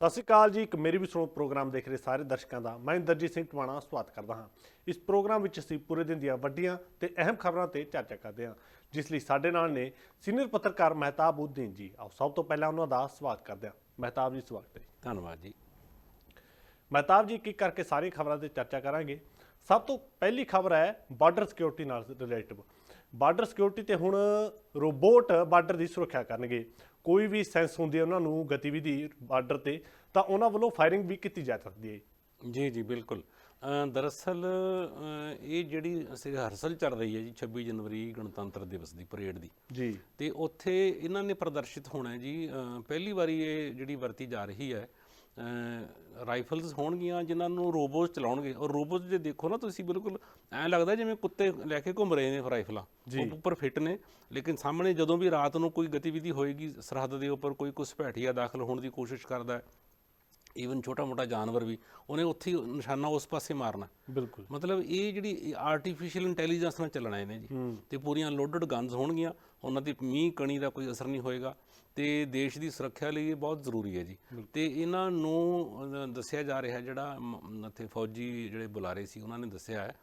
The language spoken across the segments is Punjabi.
ਸਤਿ ਸ਼੍ਰੀ ਅਕਾਲ ਜੀ ਇੱਕ ਮੇਰੀ ਵੀ ਸੁਣੋ ਪ੍ਰੋਗਰਾਮ ਦੇਖ ਰਹੇ ਸਾਰੇ ਦਰਸ਼ਕਾਂ ਦਾ। ਮੈਂ ਇੰਦਰਜੀਤ ਸਿੰਘ ਟਵਾਣਾ ਸਵਾਗਤ ਕਰਦਾ ਹਾਂ। ਇਸ ਪ੍ਰੋਗਰਾਮ ਵਿੱਚ ਅਸੀਂ ਪੂਰੇ ਦਿਨ ਦੀਆਂ ਵੱਡੀਆਂ ਤੇ ਅਹਿਮ ਖਬਰਾਂ ਤੇ ਚਰਚਾ ਕਰਦੇ ਹਾਂ ਜਿਸ ਲਈ ਸਾਡੇ ਨਾਲ ਨੇ ਸੀਨੀਅਰ ਪੱਤਰਕਾਰ ਮਹਿਤਾਬ ਉਦੀਨ ਜੀ। ਆਓ ਸਭ ਤੋਂ ਪਹਿਲਾਂ ਉਹਨਾਂ ਦਾ ਸਵਾਗਤ ਕਰਦੇ ਹਾਂ। ਮਹਿਤਾਬ ਜੀ ਸਵਾਗਤ ਹੈ। ਧੰਨਵਾਦ ਜੀ। ਮਹਿਤਾਬ ਜੀ ਇੱਕ ਇੱਕ ਕਰਕੇ ਸਾਰੀਆਂ ਖਬਰਾਂ ਤੇ ਚਰਚਾ ਕਰਾਂਗੇ। ਸਭ ਤੋਂ ਪਹਿਲੀ ਖਬਰ ਹੈ ਬਾਰਡਰ ਸਿਕਿਉਰਿਟੀ ਨਾਲ ਰਿਲੇਟਿਵ। ਬਾਰਡਰ ਸਿਕਿਉਰਿਟੀ ਤੇ ਹੁਣ ਰੋਬੋਟ ਬਾਰਡਰ ਦੀ ਸੁਰੱਖਿਆ ਕਰਨਗੇ। ਕੋਈ ਵੀ ਸੈਂਸ ਹੁੰਦੀ ਹੈ ਉਹਨਾਂ ਨੂੰ ਗਤੀਵਿਧੀ ਬਾਰਡਰ ਤੇ ਤਾਂ ਉਹਨਾਂ ਵੱਲੋਂ ਫਾਇਰਿੰਗ ਵੀ ਕੀਤੀ ਜਾ ਸਕਦੀ ਹੈ। ਜੀ ਜੀ ਬਿਲਕੁਲ। ਦਰਅਸਲ ਇਹ ਜਿਹੜੀ ਅਸੀਂ ਰਿਹਰਸਲ ਚੱਲ ਰਹੀ ਹੈ ਜੀ 26 ਜਨਵਰੀ ਗਣਤੰਤਰ ਦਿਵਸ ਦੀ ਪਰੇਡ ਦੀ। ਜੀ। ਤੇ ਉੱਥੇ ਇਹਨਾਂ ਨੇ ਪ੍ਰਦਰਸ਼ਿਤ ਹੋਣਾ ਹੈ ਜੀ ਪਹਿਲੀ ਵਾਰੀ ਇਹ ਜਿਹੜੀ ਵਰਤੀ ਜਾ ਰਹੀ ਹੈ ਰਾਈਫਲਸ ਹੋਣਗੀਆਂ ਜਿਨ੍ਹਾਂ ਨੂੰ ਰੋਬੋਟ ਚਲਾਉਣਗੇ। ਔਰ ਰੋਬੋਟ ਜੇ ਦੇਖੋ ਨਾ ਤੁਸੀਂ ਬਿਲਕੁਲ ਐਂ ਲੱਗਦਾ ਜਿਵੇਂ ਕੁੱਤੇ ਲੈ ਕੇ ਘੁੰਮ ਰਹੇ ਨੇ ਰਾਈਫਲਾਂ ਉਹ ਉੱਪਰ ਫਿੱਟ ਨੇ। ਲੇਕਿਨ ਸਾਹਮਣੇ ਜਦੋਂ ਵੀ ਰਾਤ ਨੂੰ ਕੋਈ ਗਤੀਵਿਧੀ ਹੋਏਗੀ ਸਰਹੱਦ ਦੇ ਉੱਪਰ ਕੋਈ ਘੁਸਪੈਠੀਆ ਦਾਖਲ ਹੋਣ ਦੀ ਕੋਸ਼ਿਸ਼ ਕਰਦਾ ਹੈ ਈਵਨ ਛੋਟਾ ਮੋਟਾ ਜਾਨਵਰ ਵੀ ਉਹਨੇ ਉੱਥੇ ਹੀ ਨਿਸ਼ਾਨਾ ਉਸ ਪਾਸੇ ਮਾਰਨਾ। ਬਿਲਕੁਲ। ਮਤਲਬ ਇਹ ਜਿਹੜੀ ਆਰਟੀਫੀਸ਼ੀਅਲ ਇੰਟੈਲੀਜੈਂਸ ਨਾਲ ਚੱਲਣਾ ਇਹਨੇ ਜੀ। ਤੇ ਪੂਰੀਆਂ ਲੋਡਡ ਗਨਸ ਹੋਣਗੀਆਂ। ਉਹਨਾਂ ਤੇ ਮੀਂਹ ਕਣੀ ਦਾ ਕੋਈ ਅਸਰ ਨਹੀਂ ਹੋਏਗਾ। ਤੇ ਦੇਸ਼ ਦੀ ਸੁਰੱਖਿਆ ਲਈ ਇਹ ਬਹੁਤ ਜ਼ਰੂਰੀ ਹੈ ਜੀ। ਤੇ ਇਹਨਾਂ ਨੂੰ ਦੱਸਿਆ ਜਾ ਰਿਹਾ ਜਿਹੜਾ ਉੱਥੇ ਫੌਜੀ ਜਿਹੜੇ ਬੁਲਾਰੇ ਸੀ ਉਹਨਾਂ ਨੇ ਦੱਸਿਆ ਹੈ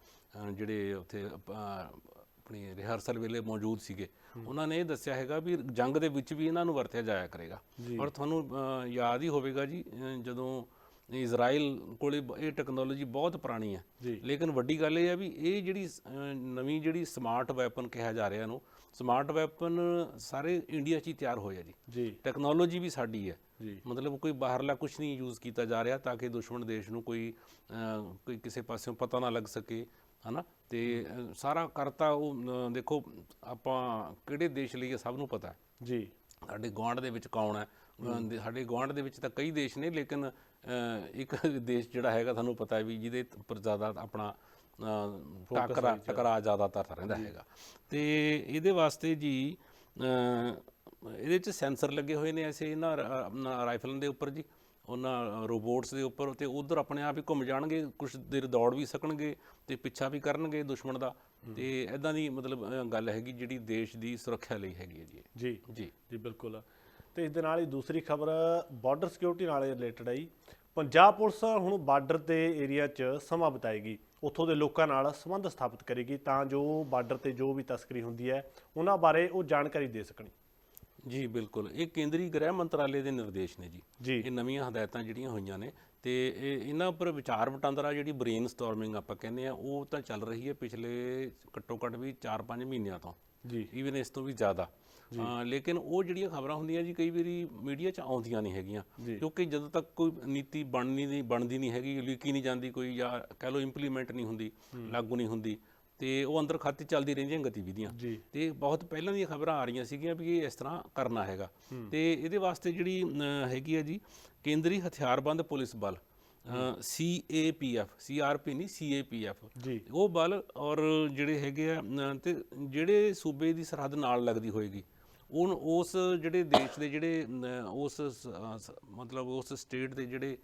ਜਿਹੜੇ ਉੱਥੇ ਆਪਣੀ ਰਿਹਰਸਲ ਵੇਲੇ ਮੌਜੂਦ ਸੀਗੇ। ਉਹਨਾਂ ਨੇ ਇਹ ਦੱਸਿਆ ਹੈਗਾ ਵੀ ਜੰਗ ਦੇ ਵਿੱਚ ਵੀ ਇਹਨਾਂ ਨੂੰ ਵਰਤਿਆ ਜਾਇਆ ਕਰੇਗਾ। ਔਰ ਤੁਹਾਨੂੰ ਯਾਦ ਹੀ ਹੋਵੇਗਾ ਜੀ ਜਦੋਂ ਇਜ਼ਰਾਈਲ ਕੋਲੇ ਇਹ ਟੈਕਨੋਲੋਜੀ ਬਹੁਤ ਪੁਰਾਣੀ ਹੈ। ਲੇਕਿਨ ਵੱਡੀ ਗੱਲ ਇਹ ਹੈ ਵੀ ਇਹ ਜਿਹੜੀ ਨਵੀਂ ਜਿਹੜੀ ਸਮਾਰਟ ਵੈਪਨ ਕਿਹਾ ਜਾ ਰਿਹਾ ਇਹਨੂੰ ਸਮਾਰਟ ਵੈਪਨ ਸਾਰੇ ਇੰਡੀਆ 'ਚ ਹੀ ਤਿਆਰ ਹੋਇਆ ਜੀ। ਜੀ। ਟੈਕਨੋਲੋਜੀ ਵੀ ਸਾਡੀ ਹੈ। ਜੀ। ਮਤਲਬ ਕੋਈ ਬਾਹਰਲਾ ਕੁਝ ਨਹੀਂ ਯੂਜ਼ ਕੀਤਾ ਜਾ ਰਿਹਾ ਤਾਂ ਕਿ ਦੁਸ਼ਮਣ ਦੇਸ਼ ਨੂੰ ਕੋਈ ਕੋਈ ਕਿਸੇ ਪਾਸਿਓਂ ਪਤਾ ਨਾ ਲੱਗ ਸਕੇ ਹਨਾ? ਤੇ ਸਾਰਾ ਕਰਤਾ ਉਹ ਦੇਖੋ ਆਪਾਂ ਕਿਹੜੇ ਦੇਸ਼ ਲਈ ਸਭ ਨੂੰ ਪਤਾ ਜੀ। ਸਾਡੇ ਗੁਆਂਢ ਦੇ ਵਿੱਚ ਕੌਣ ਹੈ? ਸਾਡੇ ਗੁਆਂਢ ਦੇ ਵਿੱਚ ਤਾਂ ਕਈ ਦੇਸ਼ ਨੇ ਲੇਕਿਨ ਇੱਕ ਦੇਸ਼ ਜਿਹੜਾ ਹੈਗਾ ਤੁਹਾਨੂੰ ਪਤਾ ਵੀ ਜਿਹਦੇ ਉੱਪਰ ਜ਼ਿਆਦਾ ਆਪਣਾ ਟਕਰਾ ਟਕਰਾ ਜ਼ਿਆਦਾਤਰ ਰਹਿੰਦਾ ਹੈਗਾ। ਤੇ ਇਹਦੇ ਵਾਸਤੇ ਜੀ ਇਹਦੇ ਚ ਸੈਂਸਰ ਲੱਗੇ ਹੋਏ ਨੇ ਐਸੇ ਇਹਨਾਂ ਰਾਈਫਲਾਂ ਦੇ ਉੱਪਰ ਜੀ ਉਹਨਾਂ ਰੋਬੋਟਸ ਦੇ ਉੱਪਰ ਤੇ ਉਧਰ ਆਪਣੇ ਆਪ ਹੀ ਘੁੰਮ ਜਾਣਗੇ ਕੁਝ ਦੇਰ ਦੌੜ ਵੀ ਸਕਣਗੇ ਤੇ ਪਿੱਛਾ ਵੀ ਕਰਨਗੇ ਦੁਸ਼ਮਣ ਦਾ। ਤੇ ਐਦਾਂ ਦੀ ਮਤਲਬ ਗੱਲ ਹੈਗੀ ਜਿਹੜੀ ਦੇਸ਼ ਦੀ ਸੁਰੱਖਿਆ ਲਈ ਹੈਗੀ ਹੈ ਜੀ। ਜੀ। ਜੀ। ਜੀ ਬਿਲਕੁਲ। ਤੇ ਇਸ ਦੇ ਨਾਲ ਹੀ ਦੂਸਰੀ ਖਬਰ ਬਾਰਡਰ ਸਿਕਿਉਰਿਟੀ ਨਾਲ ਰਿਲੇਟਡ ਹੈ ਜੀ। ਪੰਜਾਬ ਪੁਲਿਸ ਹੁਣ ਬਾਰਡਰ ਦੇ ਏਰੀਆ 'ਚ ਸਮਾਂ ਬਿਤਾਏਗੀ। ਉੱਥੋਂ ਦੇ ਲੋਕਾਂ ਨਾਲ ਸੰਬੰਧ ਸਥਾਪਿਤ ਕਰੇਗੀ ਤਾਂ ਜੋ ਬਾਰਡਰ ਤੇ ਜੋ ਵੀ ਤਸਕਰੀ ਹੁੰਦੀ ਹੈ ਉਹਨਾਂ ਬਾਰੇ ਉਹ ਜਾਣਕਾਰੀ ਦੇ ਸਕਣ। ਜੀ ਬਿਲਕੁਲ। ਇਹ ਕੇਂਦਰੀ ਗ੍ਰਹਿ ਮੰਤਰਾਲੇ ਦੇ ਨਿਰਦੇਸ਼ ਨੇ ਜੀ। ਇਹ ਨਵੀਆਂ ਹਦਾਇਤਾਂ ਜਿਹੜੀਆਂ ਹੋਈਆਂ ਨੇ ਤੇ ਇਹ ਇਹਨਾਂ ਉੱਪਰ ਵਿਚਾਰ ਵਟਾਂਦਰਾ ਜਿਹੜੀ ਬ੍ਰੇਨ ਸਟਾਰਮਿੰਗ ਆਪਾਂ ਕਹਿੰਦੇ ਆ ਉਹ ਤਾਂ ਚੱਲ ਰਹੀ ਹੈ ਪਿਛਲੇ ਘੱਟੋ ਘੱਟ ਵੀ 4-5 ਮਹੀਨਿਆਂ ਤੋਂ। ਜੀ। ਈਵਨ ਇਸ ਤੋਂ ਵੀ ਜ਼ਿਆਦਾ। ਲੇਕਿਨ ਉਹ ਜਿਹੜੀਆਂ ਖਬਰਾਂ ਹੁੰਦੀਆਂ ਜੀ ਕਈ ਵਾਰੀ ਮੀਡੀਆ 'ਚ ਆਉਂਦੀਆਂ ਨਹੀਂ ਹੈਗੀਆਂ ਕਿਉਂਕਿ ਜਦੋਂ ਤੱਕ ਕੋਈ ਨੀਤੀ ਬਣਨੀ ਨਹੀਂ ਬਣਦੀ ਨਹੀਂ ਹੈਗੀ ਲਿਖੀ ਨਹੀਂ ਜਾਂਦੀ ਕੋਈ ਜਾਂ ਕਹਿ ਲਓ ਇੰਪਲੀਮੈਂਟ ਨਹੀਂ ਹੁੰਦੀ ਲਾਗੂ ਨਹੀਂ ਹੁੰਦੀ ਤੇ ਉਹ ਅੰਦਰ ਖਾਤੇ ਚੱਲਦੀ ਰਹਿੰਦੀਆਂ ਗਤੀਵਿਧੀਆਂ। ਤੇ ਬਹੁਤ ਪਹਿਲਾਂ ਦੀਆਂ ਖਬਰਾਂ ਆ ਰਹੀਆਂ ਸੀਗੀਆਂ ਵੀ ਇਹ ਇਸ ਤਰ੍ਹਾਂ ਕਰਨਾ ਹੈਗਾ। ਤੇ ਇਹਦੇ ਵਾਸਤੇ ਜਿਹੜੀ ਹੈਗੀ ਹੈ ਜੀ ਕੇਂਦਰੀ ਹਥਿਆਰਬੰਦ ਪੁਲਿਸ ਬਲ ਸੀਏਪੀਐਫ ਸੀਆਰਪੀ ਨਹੀਂ ਸੀਏਪੀਐਫ ਜੀ। ਉਹ ਬਲ ਔਰ ਜਿਹੜੇ ਹੈਗੇ ਆ ਤੇ ਜਿਹੜੇ ਸੂਬੇ ਦੀ ਸਰਹੱਦ ਨਾਲ ਲੱਗਦੀ ਹੋਏਗੀ ਉਹ ਉਸ ਜਿਹੜੇ ਦੇਸ਼ ਦੇ ਜਿਹੜੇ ਉਸ ਮਤਲਬ ਉਸ ਸਟੇਟ ਦੇ ਜਿਹੜੇ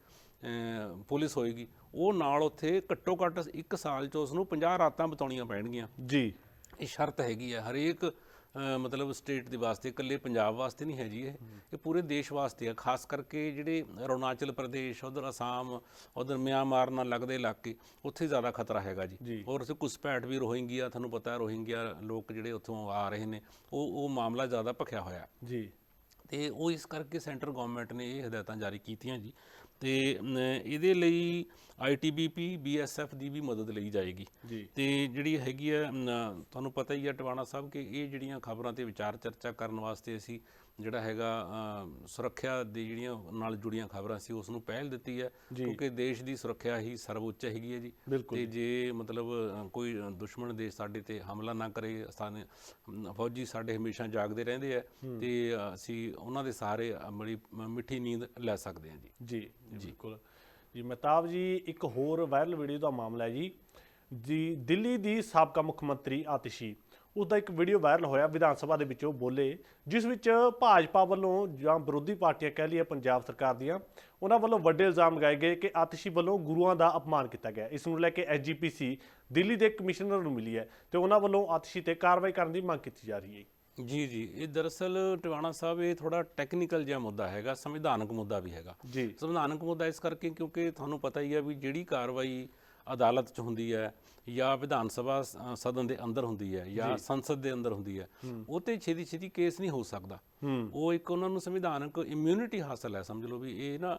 ਪੁਲਿਸ ਹੋਏਗੀ ਉਹ ਨਾਲ ਉੱਥੇ ਘੱਟੋ ਘੱਟ ਇੱਕ ਸਾਲ ਚ ਉਸ ਨੂੰ 50 ਰਾਤਾਂ ਬਿਤਾਉਣੀਆਂ ਪੈਣਗੀਆਂ। ਜੀ। ਇਹ ਸ਼ਰਤ ਹੈਗੀ ਹੈ ਹਰੇਕ ਮਤਲਬ ਸਟੇਟ ਦੇ ਵਾਸਤੇ ਇਕੱਲੇ ਪੰਜਾਬ ਵਾਸਤੇ ਨਹੀਂ ਹੈ ਜੀ ਇਹ ਇਹ ਪੂਰੇ ਦੇਸ਼ ਵਾਸਤੇ ਹੈ ਖਾਸ ਕਰਕੇ ਜਿਹੜੇ ਅਰੁਣਾਚਲ ਪ੍ਰਦੇਸ਼ ਉਧਰ ਅਸਾਮ ਉਧਰ ਮਿਆਂਮਾਰ ਨਾਲ ਲੱਗਦੇ ਇਲਾਕੇ ਉੱਥੇ ਜ਼ਿਆਦਾ ਖਤਰਾ ਹੈਗਾ ਜੀ। ਔਰ ਉੱਥੇ ਘੁਸਪੈਠ ਵੀ ਰੋਹਿੰਗੀਆ ਤੁਹਾਨੂੰ ਪਤਾ ਹੈ ਰੋਹਿੰਗੀਆ ਲੋਕ ਜਿਹੜੇ ਉੱਥੋਂ ਆ ਰਹੇ ਨੇ ਉਹ ਉਹ ਮਾਮਲਾ ਜ਼ਿਆਦਾ ਭਖਿਆ ਹੋਇਆ। ਜੀ ਤੇ ਉਹ ਇਸ ਕਰਕੇ ਸੈਂਟਰ ਗਵਰਨਮੈਂਟ ਨੇ ਇਹ ਹਦਾਇਤਾਂ ਜਾਰੀ ਕੀਤੀਆਂ ਜੀ ਤੇ ਇਹਦੇ ਲਈ ਆਈਟੀਬੀਪੀ ਬੀਐਸਐਫ ਦੀ ਵੀ ਮਦਦ ਲਈ ਜਾਏਗੀ। ਤੇ ਜਿਹੜੀ ਹੈਗੀ ਅਮ, ਤੁਹਾਨੂੰ ਪਤਾ ਹੀ ਹੈ ਟਵਾਣਾ ਸਾਹਿਬ ਕਿ ਇਹ ਜਿਹੜੀਆਂ ਖਬਰਾਂ ਤੇ ਵਿਚਾਰ ਚਰਚਾ ਕਰਨ ਵਾਸਤੇ ਅਸੀਂ ਜਿਹੜਾ ਹੈਗਾ ਸੁਰੱਖਿਆ ਦੀ ਜਿਹੜੀਆਂ ਨਾਲ ਜੁੜੀਆਂ ਖਬਰਾਂ ਸੀ ਉਸ ਨੂੰ ਪਹਿਲ ਦਿੱਤੀ ਹੈ। ਕਿਉਂਕਿ ਦੇਸ਼ ਦੀ ਸੁਰੱਖਿਆ ਹੀ ਸਰਵਉੱਚ ਹੈਗੀ ਹੈ ਜੀ। ਤੇ ਜੇ। ਮਤਲਬ ਕੋਈ ਦੁਸ਼ਮਣ ਦੇਸ਼ ਸਾਡੇ ਤੇ ਹਮਲਾ ਨਾ ਕਰੇ ਅਮ, ਫੌਜੀ ਸਾਡੇ ਹਮੇਸ਼ਾ ਜਾਗਦੇ ਰਹਿੰਦੇ ਆ। ਤੇ ਅਸੀਂ ਉਹਨਾਂ ਦੇ ਸਹਾਰੇ ਅ, ਬੜੀ ਮ- ਮਿੱਠੀ ਨੀਂਦ ਲੈ ਸਕਦੇ ਹਾਂ ਜੀ। ਜੀ ਜੀ। ਬਿਲਕੁਲ। ਜੀ ਮਹਿਤਾਬ ਜੀ ਇੱਕ ਹੋਰ ਵਾਇਰਲ ਵੀਡੀਓ ਦਾ ਮਾਮਲਾ ਹੈ ਜੀ। ਜੀ ਦਿੱਲੀ ਦੀ ਸਾਬਕਾ ਮੁੱਖ ਮੰਤਰੀ ਆਤਿਸ਼ੀ ਉਸ ਦਾ ਇੱਕ ਵੀਡੀਓ ਵਾਇਰਲ ਹੋਇਆ ਵਿਧਾਨ ਸਭਾ ਦੇ ਵਿੱਚ ਉਹ ਬੋਲੇ ਜਿਸ ਵਿੱਚ ਭਾਜਪਾ ਵੱਲੋਂ ਜਾਂ ਵਿਰੋਧੀ ਪਾਰਟੀਆਂ ਕਹਿ ਲਈਏ ਪੰਜਾਬ ਸਰਕਾਰ ਦੀਆਂ ਉਹਨਾਂ ਵੱਲੋਂ ਵੱਡੇ ਇਲਜ਼ਾਮ ਲਗਾਏ ਗਏ ਕਿ ਆਤਿਸ਼ੀ ਵੱਲੋਂ ਗੁਰੂਆਂ ਦਾ ਅਪਮਾਨ ਕੀਤਾ ਗਿਆ। ਇਸ ਨੂੰ ਲੈ ਕੇ ਐਸਜੀਪੀਸੀ ਦਿੱਲੀ ਦੇ ਕਮਿਸ਼ਨਰ ਨੂੰ ਮਿਲੀ ਹੈ ਤੇ ਉਹਨਾਂ ਵੱਲੋਂ ਆਤਿਸ਼ੀ ਤੇ ਕਾਰਵਾਈ ਕਰਨ ਦੀ ਮੰਗ ਕੀਤੀ ਜਾ ਰਹੀ ਹੈ। ਜੀ ਜੀ। ਇਹ ਦਰਅਸਲ ਟਿਵਾਣਾ ਸਾਹਿਬ ਇਹ ਥੋੜਾ ਟੈਕਨੀਕਲ ਜਿਹਾ ਮੁੱਦਾ ਹੈਗਾ ਸੰਵਿਧਾਨਕ ਮੁੱਦਾ ਵੀ ਹੈਗਾ। ਜੀ। ਸੰਵਿਧਾਨਕ ਮੁੱਦਾ ਇਸ ਕਰਕੇ ਕਿਉਂਕਿ ਤੁਹਾਨੂੰ ਪਤਾ ਹੀ ਹੈ ਵੀ ਜਿਹੜੀ ਕਾਰਵਾਈ ਅਦਾਲਤ 'ਚ ਹੁੰਦੀ ਹੈ ਜਾਂ ਵਿਧਾਨ ਸਭਾ ਸਦਨ ਦੇ ਅੰਦਰ ਹੁੰਦੀ ਹੈ ਜਾਂ ਸੰਸਦ ਦੇ ਅੰਦਰ ਹੁੰਦੀ ਹੈ ਉਹ ਤੇ ਛੇਤੀ ਛੇਤੀ ਕੇਸ ਨਹੀਂ ਹੋ ਸਕਦਾ। ਉਹ ਇੱਕ ਉਹਨਾਂ ਨੂੰ ਸੰਵਿਧਾਨਕ ਇਮਿਊਨਿਟੀ ਹਾਸਲ ਹੈ ਸਮਝ ਲਓ ਵੀ ਇਹ ਨਾ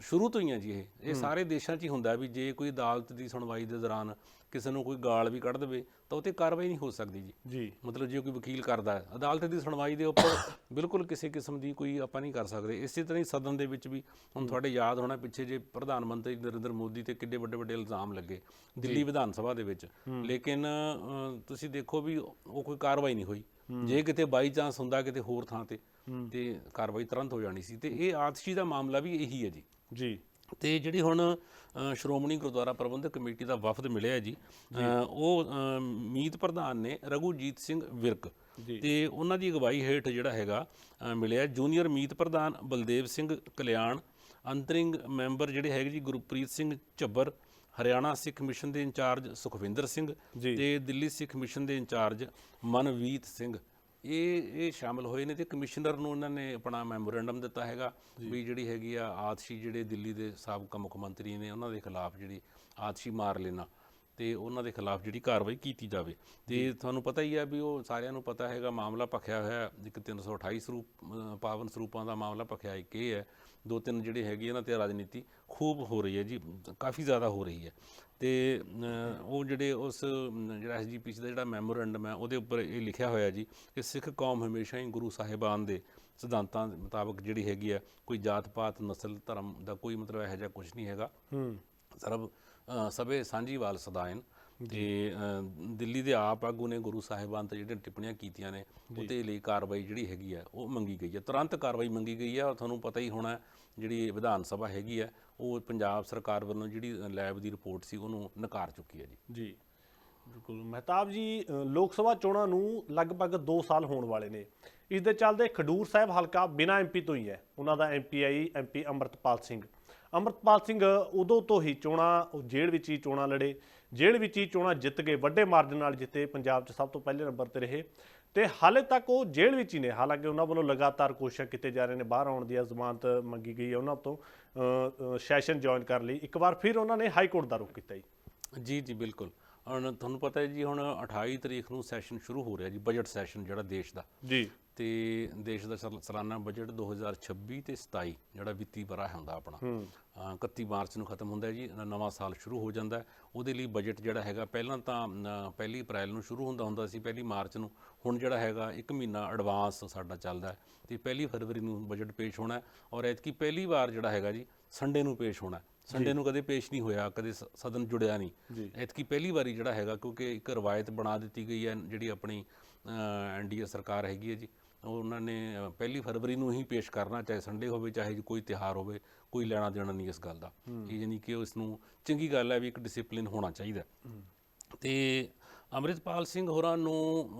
ਸ਼ੁਰੂ ਤੋਂ ਹੀ ਹੈ ਜੀ ਇਹ। ਇਹ ਸਾਰੇ ਦੇਸ਼ਾਂ 'ਚ ਹੀ ਹੁੰਦਾ ਵੀ ਜੇ ਕੋਈ ਅਦਾਲਤ ਦੀ ਸੁਣਵਾਈ ਦੇ ਦੌਰਾਨ ਕਿਸੇ ਨੂੰ ਕੋਈ ਗਾਲ ਵੀ ਕੱਢ ਦੇਵੇ ਤਾਂ ਉਹ ਤੇ ਕਾਰਵਾਈ ਨਹੀਂ ਹੋ ਸਕਦੀ ਜੀ। ਜੀ। ਮਤਲਬ ਜੇ ਕੋਈ ਵਕੀਲ ਕਰਦਾ ਹੈ ਅਦਾਲਤ ਦੀ ਸੁਣਵਾਈ ਦੇ ਉੱਪਰ ਬਿਲਕੁਲ ਕਿਸੇ ਕਿਸਮ ਦੀ ਕੋਈ ਆਪਾਂ ਨਹੀਂ ਕਰ ਸਕਦੇ। ਇਸੇ ਤਰ੍ਹਾਂ ਹੀ ਸਦਨ ਦੇ ਵਿੱਚ ਵੀ ਹੁਣ ਤੁਹਾਡੇ ਯਾਦ ਹੋਣਾ ਪਿੱਛੇ ਜੇ ਪ੍ਰਧਾਨ ਮੰਤਰੀ ਨਰਿੰਦਰ ਮੋਦੀ ਤੇ ਕਿੱਡੇ ਵੱਡੇ ਵੱਡੇ ਇਲਜ਼ਾਮ ਲੱਗੇ ਦਿੱਲੀ ਵਿਧਾਨ ਸਭਾ ਦੇ ਵਿੱਚ। ਲੇਕਿਨ ਤੁਸੀਂ ਦੇਖੋ ਵੀ ਉਹ ਕੋਈ ਕਾਰਵਾਈ ਨਹੀਂ ਹੋਈ। ਜੇ ਕਿਤੇ ਬਾਈ ਚਾਂਸ ਹੁੰਦਾ ਕਿਤੇ ਹੋਰ ਥਾਂ ਤੇ ਤੇ ਕਾਰਵਾਈ ਤੁਰੰਤ ਹੋ ਜਾਣੀ ਸੀ ਤੇ ਇਹ ਆਤਸ਼ੀ ਦਾ ਮਾਮਲਾ ਵੀ ਇਹੀ ਹੈ ਜੀ। ਜੀ। ਤੇ ਜਿਹੜੀ ਹੁਣ ਸ਼੍ਰੋਮਣੀ ਗੁਰਦੁਆਰਾ ਪ੍ਰਬੰਧਕ ਕਮੇਟੀ ਦਾ ਵਫਦ ਮਿਲਿਆ ਜੀ ਉਹ ਮੀਤ ਪ੍ਰਧਾਨ ਨੇ ਰਘੂਜੀਤ ਸਿੰਘ ਵਿਰਕ। ਤੇ ਉਹਨਾਂ ਦੀ ਅਗਵਾਈ ਹੇਠ ਜਿਹੜਾ ਹੈਗਾ ਮਿਲਿਆ। ਜੂਨੀਅਰ ਮੀਤ ਪ੍ਰਧਾਨ ਬਲਦੇਵ ਸਿੰਘ ਕਲਿਆਣ ਅੰਤਰਿੰਗ ਮੈਂਬਰ ਜਿਹੜੇ ਹੈਗੇ ਜੀ ਗੁਰਪ੍ਰੀਤ ਸਿੰਘ ਝੱਬਰ ਹਰਿਆਣਾ ਸਿੱਖ ਮਿਸ਼ਨ ਦੇ ਇੰਚਾਰਜ ਸੁਖਵਿੰਦਰ ਸਿੰਘ। ਤੇ ਦਿੱਲੀ ਸਿੱਖ ਮਿਸ਼ਨ ਦੇ ਇੰਚਾਰਜ ਮਨਵੀਤ ਸਿੰਘ। ਇਹ ਇਹ ਸ਼ਾਮਲ ਹੋਏ ਨੇ ਤੇ ਕਮਿਸ਼ਨਰ ਨੂੰ ਉਹਨਾਂ ਨੇ ਆਪਣਾ ਮੈਮੋਰੈਂਡਮ ਦਿੱਤਾ ਹੈਗਾ ਵੀ ਜਿਹੜੀ ਹੈਗੀ ਆ ਆਤਸ਼ੀ ਜਿਹੜੇ ਦਿੱਲੀ ਦੇ ਸਾਬਕਾ ਮੁੱਖ ਮੰਤਰੀ ਨੇ ਉਹਨਾਂ ਦੇ ਖਿਲਾਫ ਜਿਹੜੀ ਆਤਸ਼ੀ ਮਾਰ ਲੈਣਾ ਤੇ ਉਹਨਾਂ ਦੇ ਖਿਲਾਫ ਜਿਹੜੀ ਕਾਰਵਾਈ ਕੀਤੀ ਜਾਵੇ ਤੇ ਤੁਹਾਨੂੰ ਪਤਾ ਹੀ ਹੈ ਵੀ ਉਹ ਸਾਰਿਆਂ ਨੂੰ ਪਤਾ ਹੈਗਾ ਮਾਮਲਾ ਭਖਿਆ ਹੋਇਆ। ਇੱਕ 328 ਸਰੂਪ ਪਾਵਨ ਸਰੂਪਾਂ ਦਾ ਮਾਮਲਾ ਭਖਿਆ ਇੱਕ ਇਹ ਹੈ ਦੋ ਤਿੰਨ ਜਿਹੜੇ ਹੈਗੇ ਇਹਨਾਂ ਤੇ ਰਾਜਨੀਤੀ ਖੂਬ ਹੋ ਰਹੀ ਹੈ ਜੀ ਕਾਫੀ ਜ਼ਿਆਦਾ ਹੋ ਰਹੀ ਹੈ। ਤੇ ਉਹ ਜਿਹੜੇ ਉਸ ਜਿਹੜਾ ਐਸਜੀਪੀਸੀ ਦਾ ਜਿਹੜਾ ਮੈਮੋਰੈਂਡਮ ਹੈ ਉਹਦੇ ਉੱਪਰ ਇਹ ਲਿਖਿਆ ਹੋਇਆ ਜੀ ਕਿ ਸਿੱਖ ਕੌਮ ਹਮੇਸ਼ਾ ਹੀ ਗੁਰੂ ਸਾਹਿਬਾਨ ਦੇ ਸਿਧਾਂਤਾਂ ਦੇ ਮੁਤਾਬਕ ਜਿਹੜੀ ਹੈਗੀ ਹੈ ਕੋਈ ਜਾਤ ਪਾਤ ਨਸਲ ਧਰਮ ਦਾ ਕੋਈ ਮਤਲਬ ਇਹੋ ਜਿਹਾ ਕੁਝ ਨਹੀਂ ਹੈਗਾ। ਹੂੰ। ਸਰਬ ਸਭੇ ਸਾਂਝੀਵਾਲ ਸਦਾਇਨ। ਤੇ ਦਿੱਲੀ ਦੇ ਆਪ ਆਗੂ ਨੇ ਗੁਰੂ ਸਾਹਿਬਾਨ ਤੇ ਜਿਹੜੀਆਂ ਟਿੱਪਣੀਆਂ ਕੀਤੀਆਂ ਨੇ ਉਹਦੇ ਲਈ ਕਾਰਵਾਈ ਜਿਹੜੀ ਹੈਗੀ ਹੈ ਉਹ ਮੰਗੀ ਗਈ ਹੈ ਤੁਰੰਤ ਕਾਰਵਾਈ ਮੰਗੀ ਗਈ ਹੈ ਔਰ ਤੁਹਾਨੂੰ ਪਤਾ ਹੀ ਹੋਣਾ ਜਿਹੜੀ ਵਿਧਾਨ ਸਭਾ ਹੈਗੀ ਹੈ ਉਹ ਪੰਜਾਬ ਸਰਕਾਰ ਵੱਲੋਂ ਜਿਹੜੀ ਲੈਬ ਦੀ ਰਿਪੋਰਟ ਸੀ ਉਹਨੂੰ ਨਕਾਰ ਚੁੱਕੀ ਹੈ ਜੀ। ਜੀ ਬਿਲਕੁਲ। ਮਹਿਤਾਬ ਜੀ ਲੋਕ ਸਭਾ ਚੋਣਾਂ ਨੂੰ ਲਗਭਗ 2 ਸਾਲ ਹੋਣ ਵਾਲੇ ਨੇ। ਇਸ ਦੇ ਚੱਲਦੇ ਖਡੂਰ ਸਾਹਿਬ ਹਲਕਾ ਬਿਨਾਂ ਐਮਪੀ ਤੋਂ ਹੀ ਹੈ। ਉਹਨਾਂ ਦਾ MP I MP Amritpal Singh. Amritpal Singh ਉਦੋਂ ਤੋਂ ਹੀ ਚੋਣਾਂ ਉਹ ਜੇਲ੍ਹ ਵਿੱਚ ਹੀ ਚੋਣਾਂ ਲੜੇ। ਜੇਲ੍ਹ ਵਿੱਚ ਹੀ ਚੋਣਾਂ ਜਿੱਤ ਗਏ ਵੱਡੇ ਮਾਰਜਨ ਨਾਲ ਜਿੱਤੇ ਪੰਜਾਬ 'ਚ ਸਭ ਤੋਂ ਪਹਿਲੇ ਨੰਬਰ ਤੇ ਰਹੇ। ਤੇ ਹਾਲੇ ਤੱਕ ਉਹ ਜੇਲ੍ਹ ਵਿੱਚ ਹੀ ਨੇ। ਹਾਲਾਂਕਿ ਉਹਨਾਂ ਵੱਲੋਂ ਲਗਾਤਾਰ ਕੋਸ਼ਿਸ਼ਾਂ ਕੀਤੇ ਜਾ ਰਹੇ ਨੇ। ਬਾਹਰ ਆਉਣ ਦੀ ਜ਼ਮਾਨਤ ਮੰਗੀ ਗਈ ਹੈ ਉਹਨਾਂ ਤੋਂ। ਸੈਸ਼ਨ ਜੁਆਇਨ ਕਰਨ ਲਈ। ਇੱਕ ਵਾਰ ਫਿਰ ਉਹਨਾਂ ਨੇ ਹਾਈ ਕੋਰਟ ਦਾ ਰੁਖ ਕੀਤਾ ਜੀ। ਜੀ ਜੀ ਬਿਲਕੁਲ। ਹੁਣ ਤੁਹਾਨੂੰ ਪਤਾ ਹੈ ਜੀ ਹੁਣ 28 ਤਰੀਕ ਨੂੰ ਸੈਸ਼ਨ ਸ਼ੁਰੂ ਹੋ ਰਿਹਾ ਜੀ ਬਜਟ ਸੈਸ਼ਨ ਜਿਹੜਾ ਦੇਸ਼ ਦਾ। ਜੀ। ਤੇ ਦੇਸ਼ ਦਾ ਸਲ- ਸਾਲਾਨਾ ਬਜਟ 2026 ਤੇ 27 ਜਿਹੜਾ ਵਿੱਤੀ ਵਰਾ ਹੁੰਦਾ ਆਪਣਾ। ਅ, 31 ਮਾਰਚ ਨੂੰ ਖਤਮ ਹੁੰਦਾ ਹੈ ਜੀ ਨਵਾਂ ਸਾਲ ਸ਼ੁਰੂ ਹੋ ਜਾਂਦਾ। ਹੈ ਉਹਦੇ ਲਈ ਬਜਟ ਜਿਹੜਾ ਹੈਗਾ ਪਹਿਲਾਂ ਤਾਂ ਪਹਿਲੀ ਅਪ੍ਰੈਲ ਨੂੰ ਸ਼ੁਰੂ ਹੁੰਦਾ ਹੁੰਦਾ ਸੀ ਪਹਿਲੀ ਮਾਰਚ ਨੂੰ। ਹੁਣ ਜਿਹੜਾ ਹੈਗਾ ਇੱਕ ਮਹੀਨਾ ਐਡਵਾਂਸ ਸਾਡਾ ਚੱਲਦਾ ਤੇ ਪਹਿਲੀ ਫਰਵਰੀ ਨੂੰ ਬਜਟ ਪੇਸ਼ ਹੋਣਾ ਔਰ ਐਤਕੀ ਪਹਿਲੀ ਵਾਰ ਜਿਹੜਾ ਹੈਗਾ ਜੀ ਸੰਡੇ ਨੂੰ ਪੇਸ਼ ਹੋਣਾ। ਸੰਡੇ ਨੂੰ ਕਦੇ ਪੇਸ਼ ਨਹੀਂ ਹੋਇਆ ਕਦੇ ਸਦਨ ਜੁੜਿਆ ਨਹੀਂ। ਐਤਕੀ ਪਹਿਲੀ ਵਾਰੀ ਜਿਹੜਾ ਹੈਗਾ ਕਿਉਂਕਿ ਇੱਕ ਰਵਾਇਤ ਬਣਾ ਦਿੱਤੀ ਗਈ ਹੈ ਜਿਹੜੀ ਆਪਣੀ ਐਨਡੀਏ ਸਰਕਾਰ ਹੈਗੀ ਹੈ ਜੀ। ਉਹਨਾਂ ਨੇ ਪਹਿਲੀ ਫਰਵਰੀ ਨੂੰ ਹੀ ਪੇਸ਼ ਕਰਨਾ ਚਾਹੇ ਸੰਡੇ ਹੋਵੇ ਚਾਹੇ ਕੋਈ ਤਿਹਾਰ ਹੋਵੇ ਕੋਈ ਲੈਣਾ ਦੇਣਾ ਨਹੀਂ ਇਸ ਗੱਲ ਦਾ। ਇਹ ਯਾਨੀ ਕਿ ਉਸ ਨੂੰ ਚੰਗੀ ਗੱਲ ਹੈ ਵੀ ਇੱਕ ਡਿਸਪਲਿਨ ਹੋਣਾ ਚਾਹੀਦਾ। ਤੇ ਅੰਮ੍ਰਿਤਪਾਲ ਸਿੰਘ ਹੋਰਾਂ ਨੂੰ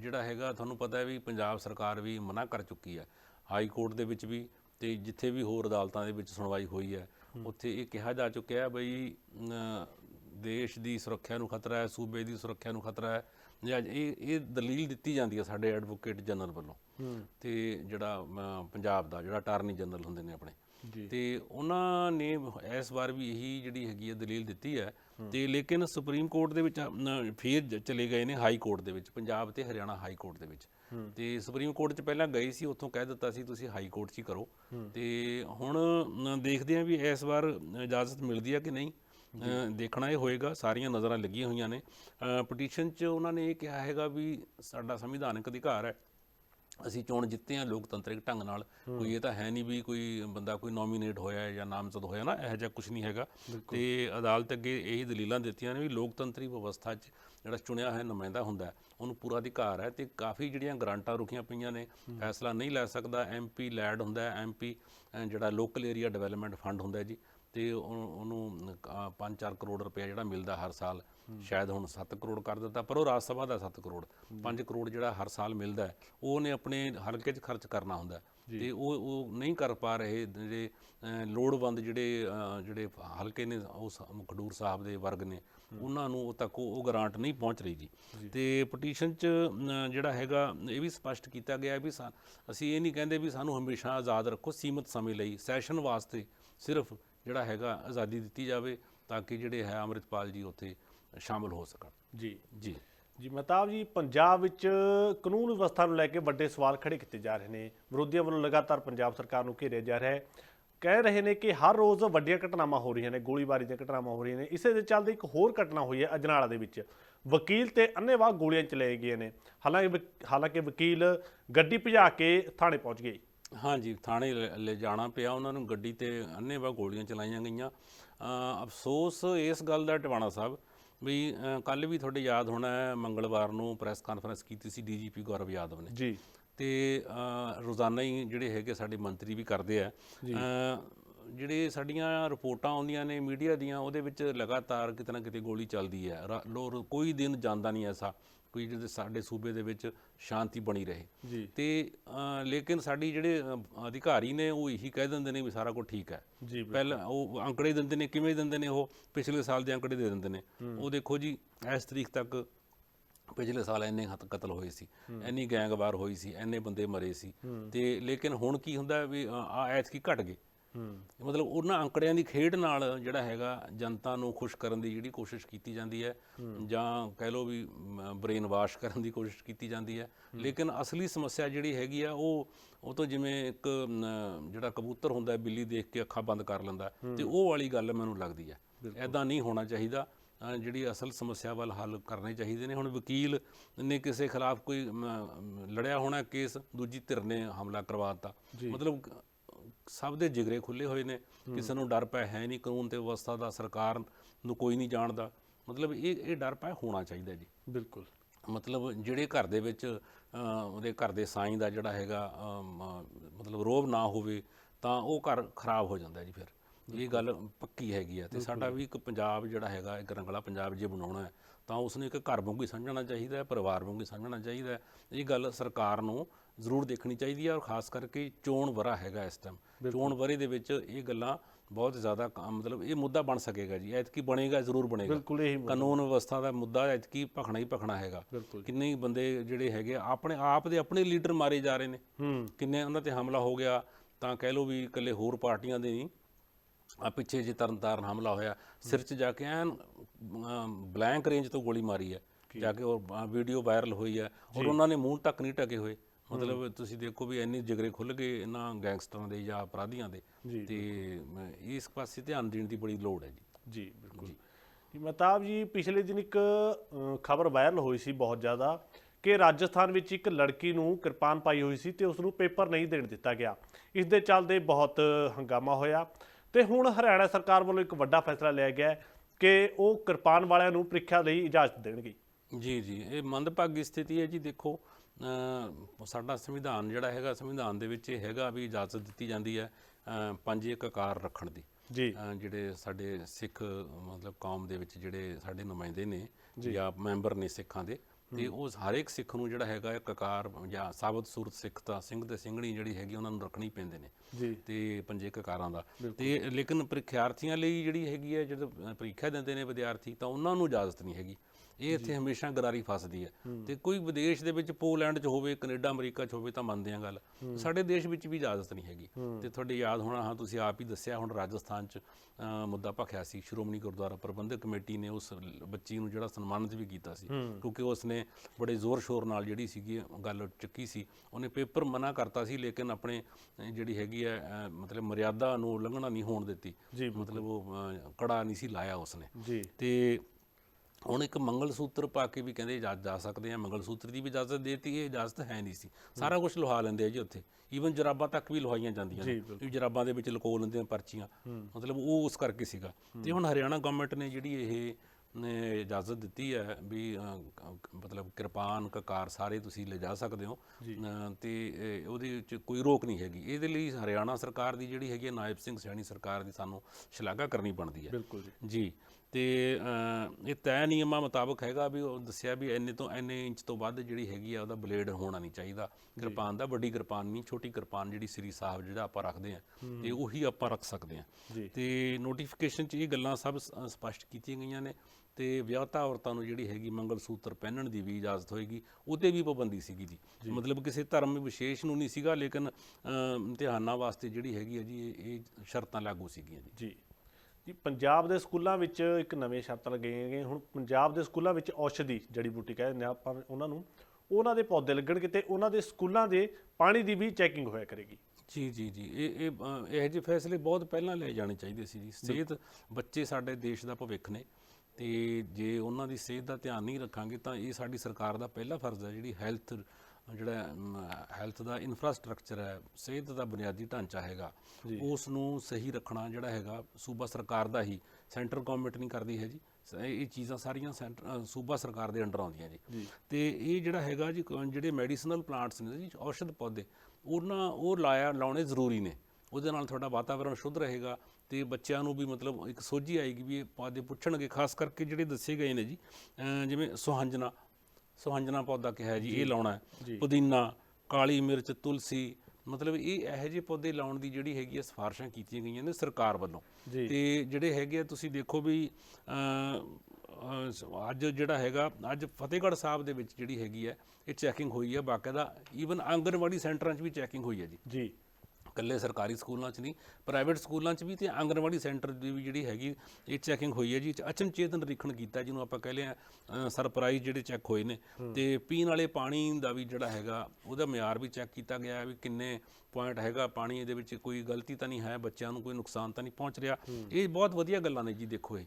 ਜਿਹੜਾ ਹੈਗਾ ਤੁਹਾਨੂੰ ਪਤਾ ਹੈ ਵੀ ਪੰਜਾਬ ਸਰਕਾਰ ਵੀ ਮਨਾ ਕਰ ਚੁੱਕੀ ਹੈ ਹਾਈ ਕੋਰਟ ਦੇ ਵਿੱਚ ਵੀ ਤੇ ਜਿੱਥੇ ਵੀ ਹੋਰ ਅਦਾਲਤਾਂ ਦੇ ਵਿੱਚ ਸੁਣਵਾਈ ਹੋਈ ਹੈ ਉੱਥੇ ਇਹ ਕਿਹਾ ਜਾ ਚੁੱਕਿਆ ਹੈ ਬਈ ਦੇਸ਼ ਦੀ ਸੁਰੱਖਿਆ ਨੂੰ ਖਤਰਾ ਹੈ ਸੂਬੇ ਦੀ ਸੁਰੱਖਿਆ ਨੂੰ ਖਤਰਾ ਹੈ ਇਹ ਇਹ ਦਲੀਲ ਦਿੱਤੀ ਜਾਂਦੀ ਹੈ ਸਾਡੇ ਐਡਵੋਕੇਟ ਜਨਰਲ ਵੱਲੋਂ। ਤੇ ਜਿਹੜਾ ਪੰਜਾਬ ਦਾ ਜਿਹੜਾ ਅਟਾਰਨੀ ਜਨਰਲ ਹੁੰਦੇ ਨੇ ਆਪਣੇ। ਤੇ ਉਹਨਾਂ ਨੇ ਇਸ ਵਾਰ ਵੀ ਇਹੀ ਜਿਹੜੀ ਹੈਗੀ ਹੈ ਦਲੀਲ ਦਿੱਤੀ ਹੈ। ਤੇ ਲੇਕਿਨ ਸੁਪਰੀਮ ਕੋਰਟ ਦੇ ਵਿੱਚ ਫਿਰ ਚਲੇ ਗਏ ਨੇ ਹਾਈ ਕੋਰਟ ਦੇ ਵਿੱਚ ਪੰਜਾਬ ਤੇ ਹਰਿਆਣਾ ਹਾਈ ਕੋਰਟ ਦੇ ਵਿੱਚ। ਤੇ ਸੁਪਰੀਮ ਕੋਰਟ 'ਚ ਪਹਿਲਾਂ ਗਏ ਸੀ ਉੱਥੋਂ ਕਹਿ ਦਿੱਤਾ ਸੀ ਤੁਸੀਂ ਹਾਈ ਕੋਰਟ 'ਚ ਹੀ ਕਰੋ। ਤੇ ਹੁਣ ਦੇਖਦੇ ਹਾਂ ਵੀ ਇਸ ਵਾਰ ਇਜਾਜ਼ਤ ਮਿਲਦੀ ਹੈ ਕਿ ਨਹੀਂ। ਦੇਖਣਾ ਇਹ ਹੋਏਗਾ ਸਾਰੀਆਂ ਨਜ਼ਰਾਂ ਲੱਗੀਆਂ ਹੋਈਆਂ ਨੇ। ਪਟੀਸ਼ਨ 'ਚ ਉਹਨਾਂ ਨੇ ਇਹ ਕਿਹਾ ਹੈਗਾ ਵੀ ਸਾਡਾ ਸੰਵਿਧਾਨਕ ਅਧਿਕਾਰ ਹੈ। ਅਸੀਂ ਚੋਣ ਜਿੱਤੇ ਹਾਂ ਲੋਕਤੰਤਰਿਕ ਢੰਗ ਨਾਲ। ਕੋਈ ਇਹ ਤਾਂ ਹੈ ਨਹੀਂ ਵੀ ਕੋਈ ਬੰਦਾ ਕੋਈ ਨੋਮੀਨੇਟ ਹੋਇਆ ਹੈ ਜਾਂ ਨਾਮਜ਼ਦ ਹੋਇਆ ਨਾ ਇਹੋ ਜਿਹਾ ਕੁਝ ਨਹੀਂ ਹੈਗਾ। ਤੇ ਅਦਾਲਤ ਅੱਗੇ ਇਹੀ ਦਲੀਲਾਂ ਦਿੱਤੀਆਂ ਨੇ ਵੀ ਲੋਕਤੰਤਰੀ ਵਿਵਸਥਾ 'ਚ ਜਿਹੜਾ ਚੁਣਿਆ ਹੋਇਆ ਨੁਮਾਇੰਦਾ ਹੁੰਦਾ ਉਹਨੂੰ ਪੂਰਾ ਅਧਿਕਾਰ ਹੈ ਤੇ ਕਾਫੀ ਜਿਹੜੀਆਂ ਗ੍ਰਾਂਟਾਂ ਰੁਕੀਆਂ ਪਈਆਂ ਨੇ। ਫੈਸਲਾ ਨਹੀਂ ਲੈ ਸਕਦਾ। ਐਮਪੀ ਲੈਡ ਹੁੰਦਾ ਐਮਪੀ ਜਿਹੜਾ ਲੋਕਲ ਏਰੀਆ ਡਿਵੈਲਪਮੈਂਟ ਫੰਡ ਹੁੰਦਾ ਜੀ ਤੇ ਉਹ- ਉਹਨੂੰ 5-4 ਕਰੋੜ ਰੁਪਏ ਜਿਹੜਾ ਮਿਲਦਾ ਹਰ ਸਾਲ ਸ਼ਾਇਦ ਹੁਣ 7 ਕਰੋੜ ਕਰ ਦਿੱਤਾ ਪਰ ਉਹ ਰਾਜ ਸਭਾ ਦਾ 7 ਕਰੋੜ 5 ਕਰੋੜ ਜਿਹੜਾ ਹਰ ਸਾਲ ਮਿਲਦਾ ਉਹ ਉਹਨੇ ਆਪਣੇ ਹਲਕੇ 'ਚ ਖਰਚ ਕਰਨਾ ਹੁੰਦਾ। ਤੇ ਉਹ ਉਹ ਨਹੀਂ ਕਰ ਪਾ ਰਹੇ ਜਿਹੜੇ ਲੋੜਵੰਦ ਜਿਹੜੇ ਜਿਹੜੇ ਹਲਕੇ ਨੇ ਉਸ ਖਡੂਰ ਸਾਹਿਬ ਦੇ ਵਰਗ ਨੇ ਉਹਨਾਂ ਨੂੰ ਉਹ ਤੱਕ ਉਹ ਉਹ ਗ੍ਰਾਂਟ ਨਹੀਂ ਪਹੁੰਚ ਰਹੀ ਜੀ। ਤੇ ਪਟੀਸ਼ਨ 'ਚ ਜਿਹੜਾ ਹੈਗਾ ਇਹ ਵੀ ਸਪਸ਼ਟ ਕੀਤਾ ਗਿਆ ਵੀ ਅਸੀਂ ਇਹ ਨਹੀਂ ਕਹਿੰਦੇ ਵੀ ਸਾਨੂੰ ਹਮੇਸ਼ਾ ਆਜ਼ਾਦ ਰੱਖੋ ਸੀਮਤ ਸਮੇਂ ਲਈ ਸੈਸ਼ਨ ਵਾਸਤੇ ਸਿਰਫ ਜਿਹੜਾ ਹੈਗਾ ਆਜ਼ਾਦੀ ਦਿੱਤੀ ਜਾਵੇ ਤਾਂ ਕਿ ਜਿਹੜੇ ਹੈ ਅੰਮ੍ਰਿਤਪਾਲ ਜੀ ਉੱਥੇ ਸ਼ਾਮਲ ਹੋ ਸਕਣ। ਜੀ। ਜੀ। ਜੀ ਮਹਿਤਾਬ ਜੀ ਪੰਜਾਬ ਵਿੱਚ ਕਾਨੂੰਨ ਵਿਵਸਥਾ ਨੂੰ ਲੈ ਕੇ ਵੱਡੇ ਸਵਾਲ ਖੜੇ ਕੀਤੇ ਜਾ ਰਹੇ ਨੇ। ਵਿਰੋਧੀਆਂ ਵੱਲੋਂ ਲਗਾਤਾਰ ਪੰਜਾਬ ਸਰਕਾਰ ਨੂੰ ਘੇਰਿਆ ਜਾ ਰਿਹਾ ਹੈ। ਕਹਿ ਰਹੇ ਨੇ ਕਿ ਹਰ ਰੋਜ਼ ਵੱਡੀਆਂ ਘਟਨਾਵਾਂ ਹੋ ਰਹੀਆਂ ਨੇ ਗੋਲੀਬਾਰੀ ਦੀਆਂ ਘਟਨਾਵਾਂ ਹੋ ਰਹੀਆਂ ਨੇ। ਇਸੇ ਦੇ ਚੱਲਦੇ ਇੱਕ ਹੋਰ ਘਟਨਾ ਹੋਈ ਹੈ ਅਜਨਾਲਾ ਦੇ ਵਿੱਚ। ਵਕੀਲ ਤੇ ਅੰਨੇਵਾਹ ਗੋਲੀਆਂ ਚਲਾਏ ਗਏ ਨੇ। ਹਾਲਾਂਕਿ ਹਾਲਾਂਕਿ ਵਕੀਲ ਗੱਡੀ ਭਜਾ ਕੇ ਥਾਣੇ ਪਹੁੰਚ ਗਏ। ਹਾਂਜੀ ਥਾਣੇ ਲੈ ਜਾਣਾ ਪਿਆ। ਉਹਨਾਂ ਨੂੰ ਗੱਡੀ ਤੇ ਅੰਨ੍ਹੇਵਾਹ ਗੋਲੀਆਂ ਚਲਾਈਆਂ ਗਈਆਂ। ਅਫਸੋਸ ਇਸ ਗੱਲ ਦਾ ਟਵਾਣਾ ਸਾਹਿਬ ਵੀ ਕੱਲ ਵੀ ਤੁਹਾਡੇ ਯਾਦ ਹੋਣਾ ਹੈ ਮੰਗਲਵਾਰ ਨੂੰ ਪ੍ਰੈਸ ਕਾਨਫਰੰਸ ਕੀਤੀ ਸੀ ਡੀਜੀਪੀ ਗੌਰਵ ਯਾਦਵ ਨੇ। ਜੀ। ਤੇ ਰੋਜ਼ਾਨਾ ਹੀ ਜਿਹੜੇ ਹੈਗੇ ਸਾਡੇ ਮੰਤਰੀ ਵੀ ਕਰਦੇ ਆ। ਜਿਹੜੇ ਸਾਡੀਆਂ ਰਿਪੋਰਟਾਂ ਆਉਂਦੀਆਂ ਨੇ ਮੀਡੀਆ ਦੀਆਂ ਉਹਦੇ ਵਿੱਚ ਲਗਾਤਾਰ ਕਿਤੇ ਨਾ ਕਿਤੇ ਗੋਲੀ ਚੱਲਦੀ ਹੈ। ਲੋ ਕੋਈ ਦਿਨ ਜਾਂਦਾ ਨਹੀਂ ਐਸਾ। ਕੋਈ ਜਿਹਦੇ ਸਾਡੇ ਸੂਬੇ ਦੇ ਵਿੱਚ ਸ਼ਾਂਤੀ ਬਣੀ ਰਹੇ। ਜੀ। ਤੇ ਲੇਕਿਨ ਸਾਡੀ ਜਿਹੜੇ ਅਧਿਕਾਰੀ ਨੇ ਉਹ ਇਹੀ ਕਹਿ ਦਿੰਦੇ ਨੇ ਵੀ ਸਾਰਾ ਕੁਝ ਠੀਕ ਹੈ। ਜੀ ਪਹਿਲਾਂ ਉਹ ਅੰਕੜੇ ਦਿੰਦੇ ਨੇ ਕਿਵੇਂ ਦਿੰਦੇ ਨੇ ਉਹ? ਪਿਛਲੇ ਸਾਲ ਦੇ ਅੰਕੜੇ ਦੇ ਦਿੰਦੇ ਨੇ। ਉਹ ਦੇਖੋ ਜੀ ਇਸ ਤਰੀਕ ਤੱਕ ਪਿਛਲੇ ਸਾਲ ਇੰਨੇ ਹੱਤ ਕਤਲ ਹੋਏ ਸੀ। ਇੰਨੀ ਗੈਂਗਵਾਰ ਹੋਈ ਸੀ ਇੰਨੇ ਬੰਦੇ ਮਰੇ ਸੀ। ਤੇ ਲੇਕਿਨ ਹੁਣ ਕੀ ਹੁੰਦਾ ਵੀ ਆ ਐਤਕੀ ਘਟ ਗਏ। ਮਤਲਬ ਉਹਨਾਂ ਅੰਕੜਿਆਂ ਦੀ ਖੇਡ ਨਾਲ ਜਿਹੜਾ ਹੈਗਾ ਜਨਤਾ ਨੂੰ ਖੁਸ਼ ਕਰਨ ਦੀ ਜਿਹੜੀ ਕੋਸ਼ਿਸ਼ ਕੀਤੀ ਜਾਂਦੀ ਹੈ ਜਾਂ ਕਹਿ ਲਓ ਵੀ ਬ੍ਰੇਨ ਵਾਸ਼ ਕਰਨ ਦੀ ਕੋਸ਼ਿਸ਼ ਕੀਤੀ ਜਾਂਦੀ ਹੈ। ਲੇਕਿਨ ਅਸਲੀ ਸਮੱਸਿਆ ਜਿਹੜੀ ਹੈਗੀ ਆ ਉਹ ਉਹ ਤੋਂ ਜਿਵੇਂ ਇੱਕ ਜਿਹੜਾ ਕਬੂਤਰ ਹੁੰਦਾ ਹੈ ਬਿੱਲੀ ਦੇਖ ਕੇ ਅੱਖਾਂ ਬੰਦ ਕਰ ਲੈਂਦਾ ਤੇ ਉਹ ਵਾਲੀ ਗੱਲ ਮੈਨੂੰ ਲੱਗਦੀ ਹੈ। ਐਦਾਂ ਨਹੀਂ ਹੋਣਾ ਚਾਹੀਦਾ। ਜਿਹੜੀ ਅਸਲ ਸਮੱਸਿਆ ਵੱਲ ਹੱਲ ਕਰਨੇ ਚਾਹੀਦੇ ਨੇ। ਹੁਣ ਵਕੀਲ ਨੇ ਕਿਸੇ ਖਿਲਾਫ ਕੋਈ ਲੜਿਆ ਹੋਣਾ ਕੇਸ ਦੂਜੀ ਧਿਰ ਨੇ ਹਮਲਾ ਕਰਵਾਤਾ ਮਤਲਬ ਸਭ ਦੇ ਜਿਗਰੇ ਖੁੱਲੇ ਹੋਏ ਨੇ ਕਿਸੇ ਨੂੰ ਡਰ ਪੈ ਹੈ ਨਹੀਂ ਕਾਨੂੰਨ ਤੇ ਵਿਵਸਥਾ ਦਾ ਸਰਕਾਰ ਨੂੰ ਕੋਈ ਨਹੀਂ ਜਾਣਦਾ। ਮਤਲਬ ਇਹ ਇਹ ਡਰ ਪੈ ਹੋਣਾ ਚਾਹੀਦਾ ਜੀ। ਬਿਲਕੁਲ। ਮਤਲਬ ਜਿਹੜੇ ਘਰ ਦੇ ਵਿੱਚ ਉਹਦੇ ਘਰ ਦੇ ਸਾਈਂ ਦਾ ਜਿਹੜਾ ਹੈਗਾ ਮਤਲਬ ਰੋਬ ਨਾ ਹੋਵੇ ਤਾਂ ਉਹ ਘਰ ਖਰਾਬ ਹੋ ਜਾਂਦਾ ਜੀ ਫਿਰ। ਇਹ ਗੱਲ ਪੱਕੀ ਹੈਗੀ ਆ ਤੇ ਸਾਡਾ ਵੀ ਇੱਕ ਪੰਜਾਬ ਜਿਹੜਾ ਹੈਗਾ ਇੱਕ ਰੰਗਲਾ ਪੰਜਾਬ ਜੇ ਬਣਾਉਣਾ ਹੈ ਤਾਂ ਉਸਨੇ ਇੱਕ ਘਰ ਵਾਂਗੂ ਹੀ ਸਮਝਣਾ ਚਾਹੀਦਾ ਹੈ ਪਰਿਵਾਰ ਵਾਂਗੂ ਹੀ ਸਮਝਣਾ ਚਾਹੀਦਾ ਹੈ। ਇਹ ਗੱਲ ਸਰਕਾਰ ਨੂੰ ਜ਼ਰੂਰ ਦੇਖਣੀ ਚਾਹੀਦੀ ਹੈ ਔਰ ਖਾਸ ਕਰਕੇ ਚੋਣ ਵਰਾ ਹੈਗਾ ਇਸ ਟਾਈਮ ਚੋਣ ਵਰੇ ਦੇ ਵਿੱਚ ਇਹ ਗੱਲਾਂ ਬਹੁਤ ਜ਼ਿਆਦਾ ਮਤਲਬ ਇਹ ਮੁੱਦਾ ਬਣ ਸਕੇਗਾ ਜੀ। ਐਤਕੀ ਬਣੇਗਾ ਜ਼ਰੂਰ ਬਣੇਗਾ। ਬਿਲਕੁਲ ਇਹੀ ਕਾਨੂੰਨ ਵਿਵਸਥਾ ਦਾ ਮੁੱਦਾ ਐਤਕੀ ਭਖਣਾ ਹੀ ਭਖਣਾ ਹੈਗਾ। ਕਿੰਨੇ ਬੰਦੇ ਜਿਹੜੇ ਹੈਗੇ ਆ, ਆਪਣੇ ਆਪ ਦੇ ਆਪਣੇ ਲੀਡਰ ਮਾਰੇ ਜਾ ਰਹੇ ਨੇ। ਕਿੰਨੇ ਉਹਨਾਂ ਤੇ ਹਮਲਾ ਹੋ ਗਿਆ ਤਾਂ ਕਹਿ ਲਓ ਵੀ ਇਕੱਲੇ ਹੋਰ ਪਾਰਟੀਆਂ ਦੇ ਨਹੀਂ। ਆ ਪਿੱਛੇ ਜੇ ਤਰਨਤਾਰਨ ਹਮਲਾ ਹੋਇਆ ਸਿਰ 'ਚ ਜਾ ਕੇ ਐਨ ਬਲੈਂਕ ਰੇਂਜ ਤੋਂ ਗੋਲੀ ਮਾਰੀ ਹੈ। ਜਾ ਕੇ ਉਹ ਵੀਡੀਓ ਵਾਇਰਲ ਹੋਈ ਹੈ। ਔਰ ਉਹਨਾਂ ਨੇ ਮੂੰਹ ਤੱਕ ਨਹੀਂ ਟਕੇ ਹੋਏ। ਮਤਲਬ ਤੁਸੀਂ ਦੇਖੋ ਵੀ ਇੰਨੀ ਜਿਗਰੇ ਖੁੱਲ ਗਏ ਇਹਨਾਂ ਗੈਂਗਸਟਰਾਂ ਦੇ ਜਾਂ ਅਪਰਾਧੀਆਂ ਦੇ। ਤੇ ਇਸ ਪਾਸੇ ਧਿਆਨ ਦੇਣ ਦੀ ਬੜੀ ਲੋੜ ਹੈ ਜੀ। ਜੀ ਬਿਲਕੁਲ। ਜੀ। ਮਹਿਤਾਬ ਜੀ ਪਿਛਲੇ ਦਿਨ ਇੱਕ ਖਬਰ ਵਾਇਰਲ ਹੋਈ ਸੀ ਬਹੁਤ ਜ਼ਿਆਦਾ ਕਿ ਰਾਜਸਥਾਨ ਵਿੱਚ ਇੱਕ ਲੜਕੀ ਨੂੰ ਕਿਰਪਾਨ ਪਾਈ ਹੋਈ ਸੀ ਤੇ ਉਸ ਨੂੰ ਪੇਪਰ ਨਹੀਂ ਦੇਣ ਦਿੱਤਾ ਗਿਆ। ਇਸ ਦੇ ਚੱਲਦੇ ਬਹੁਤ ਹੰਗਾਮਾ ਹੋਇਆ ਤੇ ਹੁਣ ਹਰਿਆਣਾ ਸਰਕਾਰ ਵੱਲੋਂ ਇੱਕ ਵੱਡਾ ਫੈਸਲਾ ਲਿਆ ਗਿਆ ਕਿ ਉਹ ਕਿਰਪਾਨ ਵਾਲਿਆਂ ਨੂੰ ਪ੍ਰੀਖਿਆ ਲਈ ਇਜਾਜ਼ਤ ਦੇਣਗੇ। ਜੀ ਜੀ ਇਹ ਮੰਦਭਾਗੀ ਸਥਿਤੀ ਹੈ ਜੀ ਦੇਖੋ। ਸਾਡਾ ਸੰਵਿਧਾਨ ਜਿਹੜਾ ਹੈਗਾ ਸੰਵਿਧਾਨ ਦੇ ਵਿੱਚ ਇਹ ਹੈਗਾ ਵੀ ਇਜਾਜ਼ਤ ਦਿੱਤੀ ਜਾਂਦੀ ਹੈ ਪੰਜ ਇੱਕ ਆਕਾਰ ਰੱਖਣ ਦੀ। ਜੀ। ਜਿਹੜੇ ਸਾਡੇ ਸਿੱਖ ਮਤਲਬ ਕੌਮ ਦੇ ਵਿੱਚ ਜਿਹੜੇ ਸਾਡੇ ਨੁਮਾਇੰਦੇ ਨੇ ਜਾਂ। ਮੈਂਬਰ ਨੇ ਸਿੱਖਾਂ ਦੇ ਤੇ ਉਹ ਹਰ ਇੱਕ ਸਿੱਖ ਨੂੰ ਜਿਹੜਾ ਹੈਗਾ ਇੱਕ ਆਕਾਰ ਜਾਂ ਸਾਬਤ ਸੂਰਤ ਸਿੱਖ ਤਾਂ ਸਿੰਘ ਤੇ ਸਿੰਘਣੀ ਜਿਹੜੀ ਹੈਗੀ ਉਹਨਾਂ ਨੂੰ ਰੱਖਣੀ ਪੈਂਦੇ ਨੇ। ਤੇ ਪੰਜੇ ਕਕਾਰਾਂ ਦਾ। ਤੇ ਲੇਕਿਨ ਪ੍ਰੀਖਿਆਰਥੀਆਂ ਲਈ ਜਿਹੜੀ ਹੈਗੀ ਹੈ ਜਦੋਂ ਪ੍ਰੀਖਿਆ ਦਿੰਦੇ ਨੇ ਵਿਦਿਆਰਥੀ ਤਾਂ ਉਹਨਾਂ ਨੂੰ ਇਜਾਜ਼ਤ ਨਹੀਂ ਹੈਗੀ। ਇਹ ਇੱਥੇ ਹਮੇਸ਼ਾ ਗਰਾਰੀ ਫਸਦੀ ਹੈ। ਤੇ ਕੋਈ ਵਿਦੇਸ਼ ਦੇ ਵਿੱਚ ਪੋਲੈਂਡ 'ਚ ਹੋਵੇ ਕੈਨੇਡਾ ਅਮਰੀਕਾ 'ਚ ਹੋਵੇ ਤਾਂ ਮੰਨਦੇ ਆ ਗੱਲ। ਸਾਡੇ ਦੇਸ਼ ਵਿੱਚ ਵੀ ਇਜਾਜ਼ਤ ਨਹੀਂ ਹੈਗੀ। ਤੇ ਤੁਹਾਡੇ ਯਾਦ ਹੋਣਾ ਹਾਂ ਤੁਸੀਂ ਆਪ ਹੀ ਦੱਸਿਆ ਹੁਣ ਰਾਜਸਥਾਨ 'ਚ ਮੁੱਦਾ ਭਖਿਆ ਸੀ। ਸ਼੍ਰੋਮਣੀ ਗੁਰਦੁਆਰਾ ਪ੍ਰਬੰਧਕ ਕਮੇਟੀ ਨੇ ਉਸ ਬੱਚੀ ਨੂੰ ਜਿਹੜਾ ਸਨਮਾਨਿਤ ਵੀ ਕੀਤਾ ਸੀ। ਕਿਉਂਕਿ ਉਸਨੇ ਬੜੇ ਜ਼ੋਰ ਸ਼ੋਰ ਨਾਲ ਜਿਹੜੀ ਸੀਗੀ ਗੱਲ ਚੱਕੀ ਸੀ ਉਹਨੇ ਪੇਪਰ ਮਨਾ ਕਰਤਾ ਸੀ ਲੇਕਿਨ ਆਪਣੇ ਜਿਹੜੀ ਹੈਗੀ ਹੈ ਮਤਲਬ ਮਰਿਆਦਾ ਨੂੰ ਉਲੰਘਣਾ ਨਹੀਂ ਹੋਣ ਦਿੱਤੀ। ਮਤਲਬ ਉਹ ਕੜਾ ਨਹੀਂ ਸੀ ਲਾਇਆ ਉਸਨੇ। ਤੇ ਹੁਣ ਇੱਕ ਮੰਗਲ ਸੂਤਰ ਪਾ ਕੇ ਵੀ ਕਹਿੰਦੇ ਜਾ ਜਾ ਸਕਦੇ ਆ ਮੰਗਲ ਸੂਤਰ ਦੀ ਵੀ ਇਜਾਜ਼ਤ ਦੇਤੀ ਇਹ ਇਜਾਜ਼ਤ ਹੈ ਨਹੀਂ ਸੀ। ਸਾਰਾ ਕੁਝ ਲੁਹਾ ਲੈਂਦੇ ਆ ਜੀ ਉੱਥੇ। ਈਵਨ ਜਰਾਬਾਂ ਤੱਕ ਵੀ ਲੁਹਾਈਆਂ ਜਾਂਦੀਆਂ ਨੇ। ਵੀ ਜਰਾਬਾਂ ਦੇ ਵਿੱਚ ਲੁਕੋ ਲੈਂਦੇ ਆ ਪਰਚੀਆਂ। ਮਤਲਬ ਉਹ ਉਸ ਕਰਕੇ ਸੀਗਾ। ਤੇ ਹੁਣ ਹਰਿਆਣਾ ਗਵਰਨਮੈਂਟ ਨੇ ਜਿਹੜੀ ਇਹ ਨੇ ਇਜਾਜ਼ਤ ਦਿੱਤੀ ਹੈ ਵੀ ਮਤਲਬ ਕਿਰਪਾਨ ਕਕਾਰ ਸਾਰੇ ਤੁਸੀਂ ਲਿਜਾ ਸਕਦੇ ਹੋ। ਤੇ ਉਹਦੇ ਵਿੱਚ ਕੋਈ ਰੋਕ ਨਹੀਂ ਹੈਗੀ। ਇਹਦੇ ਲਈ ਹਰਿਆਣਾ ਸਰਕਾਰ ਦੀ ਜਿਹੜੀ ਹੈਗੀ ਨਾਇਬ ਸਿੰਘ ਸੈਣੀ ਸਰਕਾਰ ਦੀ ਸਾਨੂੰ ਸ਼ਲਾਘਾ ਕਰਨੀ ਬਣਦੀ ਹੈ। ਬਿਲਕੁਲ ਜੀ। ਜੀ। ਤੇ ਇਹ ਤੈਅ ਨਿਯਮਾਂ ਮੁਤਾਬਕ ਹੈਗਾ ਵੀ ਉਹ ਦੱਸਿਆ ਵੀ ਇੰਨੇ ਤੋਂ ਇੰਨੇ ਇੰਚ ਤੋਂ ਵੱਧ ਜਿਹੜੀ ਹੈਗੀ ਆ ਉਹਦਾ ਬਲੇਡ ਹੋਣਾ ਨਹੀਂ ਚਾਹੀਦਾ। ਕਿਰਪਾਨ ਦਾ ਵੱਡੀ ਕਿਰਪਾਨ ਨਹੀਂ ਛੋਟੀ ਕਿਰਪਾਨ ਜਿਹੜੀ ਸ੍ਰੀ ਸਾਹਿਬ ਜਿਹੜਾ ਆਪਾਂ ਰੱਖਦੇ ਆ ਤੇ ਉਹੀ ਆਪਾਂ ਰੱਖ ਸਕਦੇ ਆ। ਤੇ ਨੋਟੀਫਿਕੇਸ਼ਨ 'ਚ ਇਹ ਗੱਲਾਂ ਸਭ ਸਪਸ਼ਟ ਕੀਤੀਆਂ ਗਈਆਂ ਨੇ ਤੇ ਵਿਆਹਤਾ ਔਰਤਾਂ ਨੂੰ ਜਿਹੜੀ ਹੈਗੀ ਮੰਗਲ ਸੂਤਰ ਪਹਿਨਣ ਦੀ ਵੀ ਇਜਾਜ਼ਤ ਹੋਏਗੀ ਉਹਤੇ ਵੀ ਪਾਬੰਦੀ ਸੀਗੀ ਜੀ। ਮਤਲਬ ਕਿਸੇ ਧਰਮ ਵਿਸ਼ੇਸ਼ ਨੂੰ ਨਹੀਂ ਸੀਗਾ ਲੇਕਿਨ ਇਮਤਿਹਾਨਾਂ ਵਾਸਤੇ ਜਿਹੜੀ ਹੈਗੀ ਹੈ ਜੀ ਇਹ- ਇਹ ਸ਼ਰਤਾਂ ਲਾਗੂ ਸੀਗੀਆਂ ਜੀ। ਜੀ। ਜੀ ਪੰਜਾਬ ਦੇ ਸਕੂਲਾਂ ਵਿੱਚ ਇੱਕ ਨਵੇਂ ਸ਼ਰਤਾਂ ਲੱਗੀਆਂ ਗਈਆਂ ਹੁਣ ਪੰਜਾਬ ਦੇ ਸਕੂਲਾਂ ਵਿੱਚ ਔਸ਼ਧੀ ਜੜੀ ਬੂਟੀ ਕਹਿੰਦੇ ਆ ਆਪਾਂ ਉਹਨਾਂ ਨੂੰ ਉਹਨਾਂ ਦੇ ਪੌਦੇ ਲੱਗਣਗੇ ਤੇ ਉਹਨਾਂ ਦੇ ਸਕੂਲਾਂ ਦੇ ਪਾਣੀ ਦੀ ਵੀ ਚੈਕਿੰਗ ਹੋਇਆ ਕਰੇਗੀ। ਜੀ ਜੀ ਜੀ। ਇਹ ਇਹ ਇਹੋ ਜਿਹੇ ਫੈਸਲੇ ਬਹੁਤ ਪਹਿਲਾਂ ਲਏ ਜਾਣੇ ਚਾਹੀਦੇ ਸੀ ਜੀ। ਸਿਹਤ ਬੱਚੇ ਸਾਡੇ ਦੇਸ਼ ਦਾ ਭਵਿੱਖ ਨੇ ਤੇ ਜੇ ਉਹਨਾਂ ਦੀ ਸਿਹਤ ਦਾ ਧਿਆਨ ਨਹੀਂ ਰੱਖਾਂਗੇ ਤਾਂ ਇਹ ਸਾਡੀ ਸਰਕਾਰ ਦਾ ਪਹਿਲਾ ਫਰਜ਼ ਹੈ ਜਿਹੜੀ ਹੈਲਥ ਜਿਹੜਾ ਹੈਲਥ ਦਾ ਇਨਫਰਾਸਟ੍ਰਕਚਰ ਹੈ ਸਿਹਤ ਦਾ ਬੁਨਿਆਦੀ ਢਾਂਚਾ ਹੈਗਾ ਉਸ ਨੂੰ ਸਹੀ ਰੱਖਣਾ ਜਿਹੜਾ ਹੈਗਾ ਸੂਬਾ ਸਰਕਾਰ ਦਾ ਹੀ ਸੈਂਟਰ ਗਵਰਨਮੈਂਟ ਨਹੀਂ ਕਰਦੀ ਹੈ ਜੀ। ਇਹ ਚੀਜ਼ਾਂ ਸਾਰੀਆਂ ਸੈਂਟਰ ਸੂਬਾ ਸਰਕਾਰ ਦੇ ਅੰਡਰ ਆਉਂਦੀਆਂ ਜੀ। ਤੇ ਇਹ ਜਿਹੜਾ ਹੈਗਾ ਜੀ ਜਿਹੜੇ ਮੈਡੀਸਨਲ ਪਲਾਂਟਸ ਨੇ ਜੀ ਔਸ਼ਧ ਪੌਦੇ ਉਹਨਾਂ ਉਹ ਲਾਇਆ ਲਾਉਣੇ ਜ਼ਰੂਰੀ ਨੇ। ਉਹਦੇ ਨਾਲ ਤੁਹਾਡਾ ਵਾਤਾਵਰਣ ਸ਼ੁੱਧ ਰਹੇਗਾ ਤੇ ਬੱਚਿਆਂ ਨੂੰ ਵੀ ਮਤਲਬ ਇੱਕ ਸੋਝੀ ਆਏਗੀ ਵੀ ਇਹ ਪੌਦੇ ਪੁੱਛਣਗੇ ਖਾਸ ਕਰਕੇ ਜਿਹੜੇ ਦੱਸੇ ਗਏ ਨੇ ਜੀ ਜਿਵੇਂ ਸੁਹੰਜਣਾ ਸੁਹੰਜਣਾ ਪੌਦਾ ਕਿਹਾ ਜੀ ਇਹ ਲਾਉਣਾ ਹੈ। ਪੁਦੀਨਾ ਕਾਲੀ ਮਿਰਚ ਤੁਲਸੀ ਮਤਲਬ ਇਹ ਇਹੋ ਜਿਹੇ ਪੌਦੇ ਲਾਉਣ ਦੀ ਜਿਹੜੀ ਹੈਗੀ ਹੈ ਸਿਫਾਰਸ਼ਾਂ ਕੀਤੀਆਂ ਗਈਆਂ ਨੇ ਸਰਕਾਰ ਵੱਲੋਂ। ਤੇ ਜਿਹੜੇ ਹੈਗੇ ਆ ਤੁਸੀਂ ਦੇਖੋ ਵੀ ਅੱਜ ਜਿਹੜਾ ਹੈਗਾ ਅੱਜ ਫਤਿਹਗੜ੍ਹ ਸਾਹਿਬ ਦੇ ਵਿੱਚ ਜਿਹੜੀ ਹੈਗੀ ਹੈ ਇਹ ਚੈਕਿੰਗ ਹੋਈ ਹੈ ਬਾਕਾਇਦਾ ਈਵਨ ਆਂਗਨਵਾੜੀ ਸੈਂਟਰਾਂ 'ਚ ਵੀ ਚੈਕਿੰਗ ਹੋਈ ਹੈ ਜੀ। ਜੀ। ਇਕੱਲੇ ਸਰਕਾਰੀ ਸਕੂਲਾਂ 'ਚ ਨਹੀਂ ਪ੍ਰਾਈਵੇਟ ਸਕੂਲਾਂ 'ਚ ਵੀ ਤੇ ਆਂਗਨਵਾੜੀ ਸੈਂਟਰ ਦੀ ਵੀ ਜਿਹੜੀ ਹੈਗੀ ਇਹ ਚੈਕਿੰਗ ਹੋਈ ਹੈ ਜੀ ਅਚਨਚੇਤ ਨਿਰੀਖਣ ਕੀਤਾ ਜਿਹਨੂੰ ਆਪਾਂ ਕਹਿੰਦੇ ਆ ਸਰਪ੍ਰਾਈਜ਼ ਜਿਹੜੇ ਚੈੱਕ ਹੋਏ ਨੇ। ਤੇ ਪੀਣ ਵਾਲੇ ਪਾਣੀ ਦਾ ਵੀ ਜਿਹੜਾ ਹੈਗਾ ਉਹਦਾ ਮਿਆਰ ਵੀ ਚੈੱਕ ਕੀਤਾ ਗਿਆ ਵੀ ਕਿੰਨੇ ਪੁਆਇੰਟ ਹੈਗਾ ਪਾਣੀ ਇਹਦੇ ਵਿੱਚ ਕੋਈ ਗਲਤੀ ਤਾਂ ਨਹੀਂ ਹੈ ਬੱਚਿਆਂ ਨੂੰ ਕੋਈ ਨੁਕਸਾਨ ਤਾਂ ਨਹੀਂ ਪਹੁੰਚ ਰਿਹਾ। ਇਹ ਬਹੁਤ ਵਧੀਆ ਗੱਲਾਂ ਨੇ ਜੀ ਦੇਖੋ ਇਹ।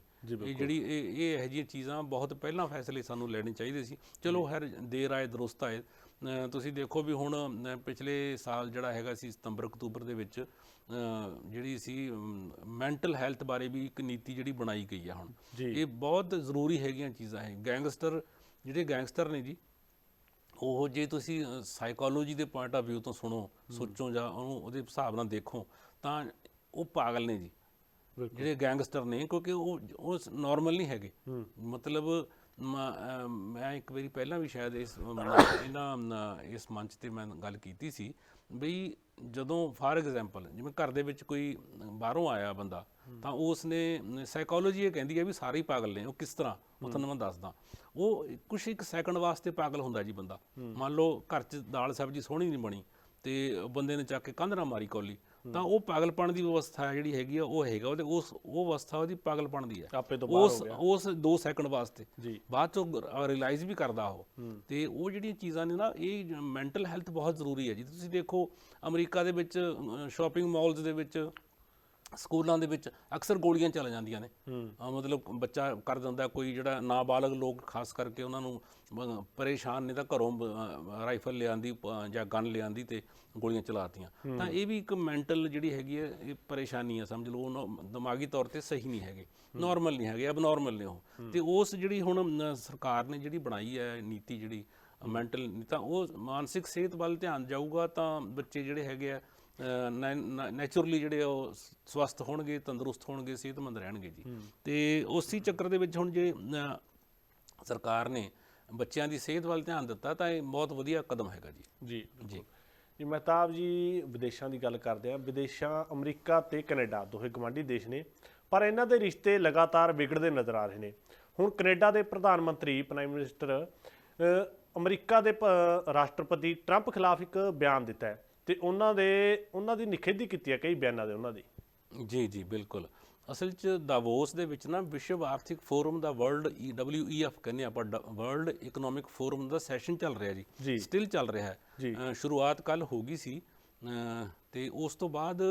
ਇਹ ਜਿਹੜੀ ਇਹ ਇਹ ਇਹੋ ਜਿਹੀਆਂ ਚੀਜ਼ਾਂ ਬਹੁਤ ਪਹਿਲਾਂ ਫੈਸਲੇ ਸਾਨੂੰ ਲੈਣੇ ਚਾਹੀਦੇ ਸੀ। ਚਲੋ ਹਰ ਦੇਰ ਆਏ ਦਰੁਸਤ ਆਏ। ਤੁਸੀਂ ਦੇਖੋ ਵੀ ਹੁਣ ਪਿਛਲੇ ਸਾਲ ਜਿਹੜਾ ਹੈਗਾ ਸੀ ਸਤੰਬਰ ਅਕਤੂਬਰ ਦੇ ਵਿੱਚ ਜਿਹੜੀ ਸੀ ਮੈਂਟਲ ਹੈਲਥ ਬਾਰੇ ਵੀ ਇੱਕ ਨੀਤੀ ਜਿਹੜੀ ਬਣਾਈ ਗਈ ਆ ਹੁਣ। ਇਹ ਬਹੁਤ ਜ਼ਰੂਰੀ ਹੈਗੀਆਂ ਚੀਜ਼ਾਂ ਇਹ ਗੈਂਗਸਟਰ ਜਿਹੜੇ ਗੈਂਗਸਟਰ ਨੇ ਜੀ ਉਹ ਜੇ ਤੁਸੀਂ ਸਾਈਕੋਲੋਜੀ ਦੇ ਪੁਆਇੰਟ ਆਫ View ਤੋਂ ਸੁਣੋ ਸੋਚੋ ਜਾਂ ਉਹਨੂੰ ਉਹਦੇ ਹਿਸਾਬ ਨਾਲ ਦੇਖੋ ਤਾਂ ਉਹ ਪਾਗਲ ਨੇ ਜੀ। ਜਿਹੜੇ ਗੈਂਗਸਟਰ ਨੇ ਕਿਉਂਕਿ ਉਹ ਉਹ ਨਾਰਮਲ ਨਹੀਂ ਹੈਗੇ। ਮਤਲਬ ਮ- ਇੱਕ ਵਾਰੀ ਪਹਿਲਾਂ ਵੀ ਸ਼ਾਇਦ ਇਸ ਇਹਨਾਂ ਇਸ ਮੰਚ ਤੇ ਮੈਂ ਗੱਲ ਕੀਤੀ ਸੀ ਬਈ ਜਦੋਂ ਫਾਰ ਐਗਜ਼ਾਮਪਲ ਜਿਵੇਂ ਘਰ ਦੇ ਵਿੱਚ ਕੋਈ ਬਾਹਰੋਂ ਆਇਆ ਬੰਦਾ ਤਾਂ ਉਸ ਨੇ ਸਾਈਕੋਲੋਜੀ ਇਹ ਕਹਿੰਦੀ ਹੈ ਵੀ ਸਾਰੇ ਹੀ ਪਾਗਲ ਨੇ ਉਹ ਕਿਸ ਤਰ੍ਹਾਂ? ਉਹ ਤੁਹਾਨੂੰ ਮੈਂ ਦੱਸਦਾ। ਉਹ ਕੁਛ ਇੱਕ ਸੈਕਿੰਡ ਵਾਸਤੇ ਪਾਗਲ ਹੁੰਦਾ ਜੀ ਬੰਦਾ। ਮੰਨ ਲਓ ਘਰ 'ਚ ਦਾਲ ਸਬਜ਼ੀ ਸੋਹਣੀ ਨਹੀਂ ਬਣੀ ਤੇ ਬੰਦੇ ਨੇ ਚੱਕ ਕੇ ਕੰਧ ਨਾ ਮਾਰੀ ਕੌਲੀ। ਤਾਂ ਉਹ ਪਾਗਲਪਣ ਦੀ ਅਵਸਥਾ ਜਿਹੜੀ ਹੈਗੀ ਆ ਉਹ ਹੈਗਾ। ਉਹਦੇ ਉਸ ਉਹ ਅਵਸਥਾ ਉਹਦੀ ਪਾਗਲਪਣ ਦੀ ਹੈ ਆਪੇ ਤੋਂ ਬਾਹਰ ਉਸ ਉਸ 2 ਸੈਕਿੰਡ ਵਾਸਤੇ। ਜੀ। ਬਾਅਦ ਚੋਂ ਰਿਅਲਾਈਜ਼ ਵੀ ਕਰਦਾ ਉਹ। ਤੇ ਉਹ ਜਿਹੜੀਆਂ ਚੀਜ਼ਾਂ ਨੇ ਨਾ ਇਹ ਮੈਂਟਲ ਹੈਲਥ ਬਹੁਤ ਜ਼ਰੂਰੀ ਹੈ ਜੀ। ਤੁਸੀਂ ਦੇਖੋ ਅਮਰੀਕਾ ਦੇ ਵਿੱਚ ਸ਼ਾਪਿੰਗ ਮਾਲਸ ਦੇ ਵਿੱਚ ਸਕੂਲਾਂ ਦੇ ਵਿੱਚ ਅਕਸਰ ਗੋਲੀਆਂ ਚੱਲ ਜਾਂਦੀਆਂ ਨੇ। ਮਤਲਬ ਬੱਚਾ ਕਰ ਦਿੰਦਾ ਕੋਈ ਜਿਹੜਾ ਨਾਬਾਲਗ ਲੋਕ ਖਾਸ ਕਰਕੇ ਉਹਨਾਂ ਨੂੰ ਪਰੇਸ਼ਾਨ ਨੇ ਤਾਂ ਘਰੋਂ ਰਾਈਫਲ ਲਿਆਂਦੀ ਜਾਂ ਗਨ ਲਿਆਂਦੀ ਤੇ ਗੋਲੀਆਂ ਚਲਾਤੀਆਂ ਤਾਂ ਇਹ ਵੀ ਇੱਕ ਮੈਂਟਲ ਜਿਹੜੀ ਹੈਗੀ ਹੈ ਇਹ ਪਰੇਸ਼ਾਨੀ ਹੈ ਸਮਝ ਲਓ ਉਹਨਾਂ ਦਿਮਾਗੀ ਤੌਰ ਤੇ ਸਹੀ ਨਹੀਂ ਹੈਗੇ। ਨਾਰਮਲ ਨਹੀਂ ਹੈਗੇ ਅਬਨੋਰਮਲ ਨੇ ਉਹ। ਤੇ ਉਸ ਜਿਹੜੀ ਹੁਣ ਸਰਕਾਰ ਨੇ ਜਿਹੜੀ ਬਣਾਈ ਹੈ ਨੀਤੀ ਜਿਹੜੀ ਮੈਂਟਲ ਤਾਂ ਉਹ ਮਾਨਸਿਕ ਸਿਹਤ ਵੱਲ ਧਿਆਨ ਜਾਊਗਾ ਤਾਂ ਬੱਚੇ ਜਿਹੜੇ ਹੈਗੇ ਆ ਨੇਚਰਲੀ ਜਿਹੜੇ ਉਹ ਸਵਸਥ ਹੋਣਗੇ ਤੰਦਰੁਸਤ ਹੋਣਗੇ ਸਿਹਤਮੰਦ ਰਹਿਣਗੇ ਜੀ। ਤੇ ਉਸੇ ਚੱਕਰ ਦੇ ਵਿੱਚ ਹੁਣ ਜੇ ਸਰਕਾਰ ਨੇ ਬੱਚਿਆਂ ਦੀ ਸਿਹਤ ਵੱਲ ਧਿਆਨ ਦਿੱਤਾ ਤਾਂ ਇਹ ਬਹੁਤ ਵਧੀਆ ਕਦਮ ਹੈਗਾ ਜੀ। ਜੀ ਜੀ। ਜੀ ਮਹਿਤਾਬ ਜੀ ਵਿਦੇਸ਼ਾਂ ਦੀ ਗੱਲ ਕਰਦੇ ਆ ਵਿਦੇਸ਼ਾਂ ਅਮਰੀਕਾ ਤੇ ਕੈਨੇਡਾ ਦੋਹੇ ਗਵਾਂਢੀ ਦੇਸ਼ ਨੇ ਪਰ ਇਹਨਾਂ ਦੇ ਰਿਸ਼ਤੇ ਲਗਾਤਾਰ ਵਿਗੜਦੇ ਨਜ਼ਰ ਆ ਰਹੇ ਨੇ। ਹੁਣ ਕੈਨੇਡਾ ਦੇ ਪ੍ਰਧਾਨ ਮੰਤਰੀ ਪ੍ਰਾਈਮ ਮਿਨਿਸਟਰ ਅਮਰੀਕਾ ਦੇ ਰਾਸ਼ਟਰਪਤੀ ਟਰੰਪ ਖਿਲਾਫ ਇੱਕ ਬਿਆਨ ਦਿੱਤਾ ਹੈ। ਤੇ ਉਹਨਾਂ ਦੇ ਉਹਨਾਂ ਦੀ ਨਿਖੇਧੀ ਕੀਤੀ ਹੈ ਕਈ ਬਿਆਨਾਂ ਦੇ ਉਹਨਾਂ ਦੀ। ਜੀ ਜੀ ਬਿਲਕੁਲ। ਅਸਲ ਚ ਦਾਵੋਸ ਦੇ ਵਿੱਚ ਨਾ ਵਿਸ਼ਵ ਆਰਥਿਕ ਫੋਰਮ ਦਾ ਵਰਲਡ ਡਬਲਯੂਈਐਫ ਕਹਿੰਦੇ ਆਪਾਂ ਵਰਲਡ ਇਕਨੋਮਿਕ ਫੋਰਮ ਦਾ ਸੈਸ਼ਨ ਚੱਲ ਰਿਹਾ ਜੀ। ਸਟਿਲ ਚੱਲ ਰਿਹਾ ਹੈ। ਸ਼ੁਰੂਆਤ ਕੱਲ ਹੋ ਗਈ ਸੀ। ਤੇ ਉਸ ਤੋਂ ਬਾਅਦ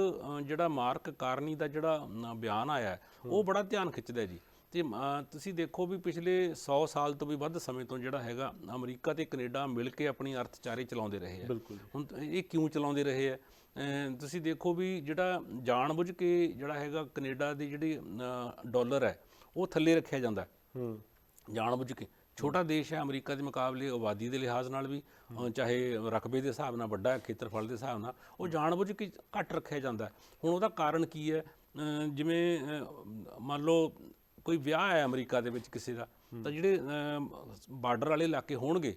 ਜਿਹੜਾ ਮਾਰਕ ਕਾਰਨੀ ਦਾ ਜਿਹੜਾ ਬਿਆਨ ਆਇਆ ਉਹ ਬੜਾ ਧਿਆਨ ਖਿੱਚਦਾ ਜੀ। ਤੇ ਤੁਸੀਂ ਦੇਖੋ ਵੀ ਪਿਛਲੇ 100 ਸਾਲ ਤੋਂ ਵੀ ਵੱਧ ਸਮੇਂ ਤੋਂ ਜਿਹੜਾ ਹੈਗਾ ਅਮਰੀਕਾ ਤੇ ਕੈਨੇਡਾ ਮਿਲ ਕੇ ਆਪਣੀ ਅਰਥਚਾਰੇ ਚਲਾਉਂਦੇ ਰਹੇ ਆ। ਹੁਣ ਇਹ ਕਿਉਂ ਚਲਾਉਂਦੇ ਰਹੇ ਆ? ਤੁਸੀਂ ਦੇਖੋ ਵੀ ਜਿਹੜਾ ਜਾਣਬੁੱਝ ਕੇ ਜਿਹੜਾ ਹੈਗਾ ਕੈਨੇਡਾ ਦੀ ਜਿਹੜੀ ਡਾਲਰ ਹੈ ਉਹ ਥੱਲੇ ਰੱਖਿਆ ਜਾਂਦਾ। ਹੈ। ਜਾਣਬੁੱਝ ਕੇ। ਛੋਟਾ ਦੇਸ਼ ਹੈ ਅਮਰੀਕਾ ਦੇ ਮੁਕਾਬਲੇ ਆਬਾਦੀ ਦੇ ਲਿਹਾਜ਼ ਨਾਲ ਵੀ ਚਾਹੇ ਰਕਬੇ ਦੇ ਹਿਸਾਬ ਨਾਲ ਵੱਡਾ ਹੈ ਖੇਤਰਫਲ ਦੇ ਹਿਸਾਬ ਨਾਲ ਉਹ ਜਾਣਬੁੱਝ ਕੇ ਘੱਟ ਰੱਖਿਆ ਜਾਂਦਾ। ਹੁਣ ਉਹਦਾ ਕਾਰਨ ਕੀ ਹੈ? ਜਿਵੇਂ ਮੰਨ ਲਓ ਕੋਈ ਵਿਆਹ ਹੈ ਅਮਰੀਕਾ ਦੇ ਵਿੱਚ ਕਿਸੇ ਦਾ ਤਾਂ ਜਿਹੜੇ ਬਾਰਡਰ ਵਾਲੇ ਇਲਾਕੇ ਹੋਣਗੇ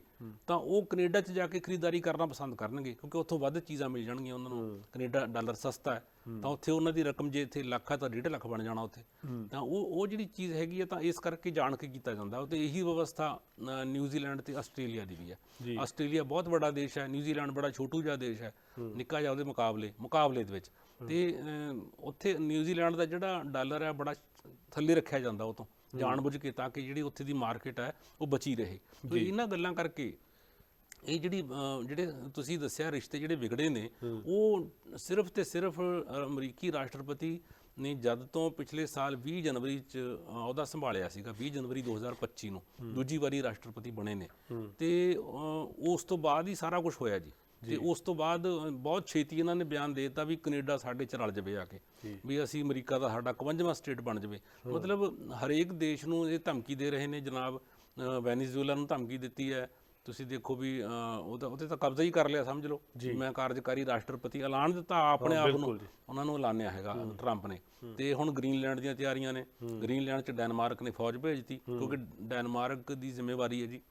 ਤਾਂ ਉਹ ਕੈਨੇਡਾ 'ਚ ਜਾ ਕੇ ਖਰੀਦਦਾਰੀ ਕਰਨਾ ਪਸੰਦ ਕਰਨਗੇ ਕਿਉਂਕਿ ਉੱਥੋਂ ਵੱਧ ਚੀਜ਼ਾਂ ਮਿਲ ਜਾਣਗੀਆਂ ਉਹਨਾਂ ਨੂੰ। ਕੈਨੇਡਾ ਡਾਲਰ ਸਸਤਾ ਹੈ ਤਾਂ ਉੱਥੇ ਉਹਨਾਂ ਦੀ ਰਕਮ ਜੇ ਇੱਥੇ ਲੱਖ ਹੈ ਤਾਂ 1.5 ਲੱਖ ਬਣ ਜਾਣਾ ਉੱਥੇ। ਤਾਂ ਉਹ ਉਹ ਜਿਹੜੀ ਚੀਜ਼ ਹੈਗੀ ਹੈ ਤਾਂ ਇਸ ਕਰਕੇ ਜਾਣ ਕੇ ਕੀਤਾ ਜਾਂਦਾ। ਤੇ ਇਹੀ ਵਿਵਸਥਾ ਨਿਊਜ਼ੀਲੈਂਡ ਤੇ ਆਸਟ੍ਰੇਲੀਆ ਦੀ ਵੀ ਹੈ। ਆਸਟ੍ਰੇਲੀਆ ਬਹੁਤ ਵੱਡਾ ਦੇਸ਼ ਹੈ ਨਿਊਜ਼ੀਲੈਂਡ ਬੜਾ ਛੋਟੂ ਜਿਹਾ ਦੇਸ਼ ਹੈ ਨਿੱਕਾ ਜਿਹਾ ਉਹਦੇ ਮੁਕਾਬਲੇ ਮੁਕਾਬਲੇ ਦੇ ਵਿੱਚ। ਤੇ ਉੱਥੇ ਨਿਊਜ਼ੀਲੈਂਡ ਦਾ ਜਿਹੜਾ ਡਾਲਰ ਹੈ ਬੜਾ ਥੱਲੇ ਰੱਖਿਆ ਜਾਂਦਾ ਉਹ ਤੋਂ ਜਾਣਬੁੱਝ ਕੇ ਤਾਂ ਕਿ ਜਿਹੜੀ ਉੱਥੇ ਦੀ ਮਾਰਕੀਟ ਹੈ ਉਹ ਬਚੀ ਰਹੇ। ਤੇ ਇਹਨਾਂ ਗੱਲਾਂ ਕਰਕੇ ਇਹ ਜਿਹੜੀ ਜਿਹੜੇ ਤੁਸੀਂ ਦੱਸਿਆ ਰਿਸ਼ਤੇ ਜਿਹੜੇ ਵਿਗੜੇ ਨੇ ਉਹ ਸਿਰਫ ਤੇ ਸਿਰਫ ਅਮਰੀਕੀ ਰਾਸ਼ਟਰਪਤੀ ਨੇ ਜਦ ਤੋਂ ਪਿਛਲੇ ਸਾਲ 20 ਜਨਵਰੀ ਚ ਅ, ਅਹੁਦਾ ਸੰਭਾਲਿਆ ਸੀਗਾ 20 ਜਨਵਰੀ 2025 ਨੂੰ ਦੂਜੀ ਵਾਰੀ ਰਾਸ਼ਟਰਪਤੀ ਬਣੇ ਨੇ। ਤੇ ਉਸ ਤੋਂ ਬਾਅਦ ਹੀ ਸਾਰਾ ਕੁਝ ਹੋਇਆ ਜੀ। ਤੇ ਉਸ ਤੋਂ ਬਾਅਦ ਬਹੁਤ ਛੇਤੀ ਇਹਨਾਂ ਨੇ ਬਿਆਨ ਦੇ ਦਿੱਤਾ ਵੀ ਕੈਨੇਡਾ ਸਾਡੇ ਚ ਰਲ ਜਾਵੇ ਆ ਕੇ। ਵੀ ਅਸੀਂ ਅਮਰੀਕਾ ਦਾ ਸਾਡਾ 51ਵਾਂ ਸਟੇਟ ਬਣ ਜਾਵੇ। ਮਤਲਬ ਹਰੇਕ ਦੇਸ਼ ਨੂੰ ਇਹ ਧਮਕੀ ਦੇ ਰਹੇ ਨੇ ਜਨਾਬ ਵੈਨੇਜ਼ੁਏਲਾ ਨੂੰ ਧਮਕੀ ਦਿੱਤੀ ਹੈ। ਤੁਸੀਂ ਦੇਖੋ ਵੀ ਉਹਦਾ ਉਹਤੇ ਤਾਂ ਕਬਜ਼ਾ ਹੀ ਕਰ ਲਿਆ ਸਮਝ ਲਓ। ਮੈਂ ਕਾਰਜਕਾਰੀ ਰਾਸ਼ਟਰਪਤੀ ਐਲਾਨ ਦਿੱਤਾ ਆਪਣੇ ਆਪ ਨੂੰ। ਉਹਨਾਂ ਨੂੰ ਐਲਾਨਿਆ ਹੈਗਾ ਟਰੰਪ ਨੇ। ਤੇ ਹੁਣ ਗ੍ਰੀਨਲੈਂਡ ਦੀਆਂ ਤਿਆਰੀਆਂ ਨੇ। ਗ੍ਰੀਨਲੈਂਡ 'ਚ ਡੈਨਮਾਰਕ ਨੇ ਫੌਜ ਭੇਜਤੀ। ਕਿਉਂਕਿ ਡੈਨਮਾਰਕ ਦੀ ਜ਼ਿੰਮੇਵਾਰੀ ਹੈ ਜੀ।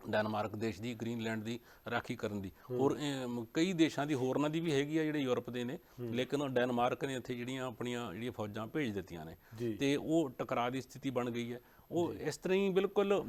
ਡੈਨਮਾਰਕ ਦੇਸ਼ ਦੀ ਗ੍ਰੀਨਲੈਂਡ ਦੀ ਰਾਖੀ ਕਰਨ ਦੀ। ਹੋਰ ਅਮ, ਕਈ ਦੇਸ਼ਾਂ ਦੀ ਹੋਰਨਾਂ ਦੀ ਵੀ ਹੈਗੀ ਆ ਜਿਹੜੇ ਯੂਰਪ ਦੇ ਨੇ। ਲੇਕਿਨ ਉਹ ਡੈਨਮਾਰਕ ਨੇ ਇੱਥੇ ਜਿਹੜੀਆਂ ਆਪਣੀਆਂ ਜਿਹੜੀਆਂ ਫੌਜਾਂ ਭੇਜ ਦਿੱਤੀਆਂ ਨੇ। ਤੇ ਉਹ ਟਕਰਾਅ ਦੀ ਸਥਿਤੀ ਬਣ ਗਈ ਹੈ। ਉਹ ਇਸ ਤਰ੍ਹਾਂ ਹੀ ਬਿਲਕੁਲ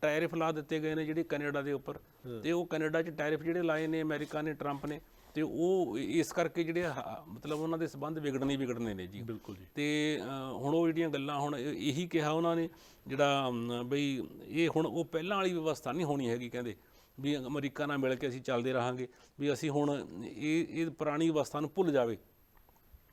ਟੈਰਿਫ ਲਾ ਦਿੱਤੇ ਗਏ ਨੇ ਜਿਹੜੀ ਕੈਨੇਡਾ ਦੇ ਉੱਪਰ। ਤੇ ਉਹ ਕੈਨੇਡਾ 'ਚ ਟੈਰਿਫ ਜਿਹੜੇ ਲਾਏ ਨੇ ਅਮਰੀਕਾ ਨੇ ਟਰੰਪ ਨੇ ਤੇ ਉਹ ਇਸ ਕਰਕੇ ਜਿਹੜੇ ਹ- ਮਤਲਬ ਉਹਨਾਂ ਦੇ ਸਬੰਧ ਵਿਗੜਨੇ ਹੀ ਵਿਗੜਨੇ ਨੇ ਜੀ। ਬਿਲਕੁਲ ਜੀ। ਤੇ ਅ, ਹੁਣ ਉਹ ਜਿਹੜੀਆਂ ਗੱਲਾਂ ਹੁਣ ਇਹ- ਇਹੀ ਕਿਹਾ ਉਹਨਾਂ ਨੇ ਜਿਹੜਾ ਅਮ, ਬਈ ਇਹ ਹੁਣ ਉਹ ਪਹਿਲਾਂ ਵਾਲੀ ਵਿਵਸਥਾ ਨਹੀਂ ਹੋਣੀ ਹੈਗੀ ਕਹਿੰਦੇ ਵੀ ਅਮਰੀਕਾ ਨਾਲ ਮਿਲ ਕੇ ਅਸੀਂ ਚੱਲਦੇ ਰਹਾਂਗੇ ਵੀ ਅਸੀਂ ਹੁਣ ਇਹ ਇਹ ਪੁਰਾਣੀ ਵਿਵਸਥਾ ਨੂੰ ਭੁੱਲ ਜਾਵੇ।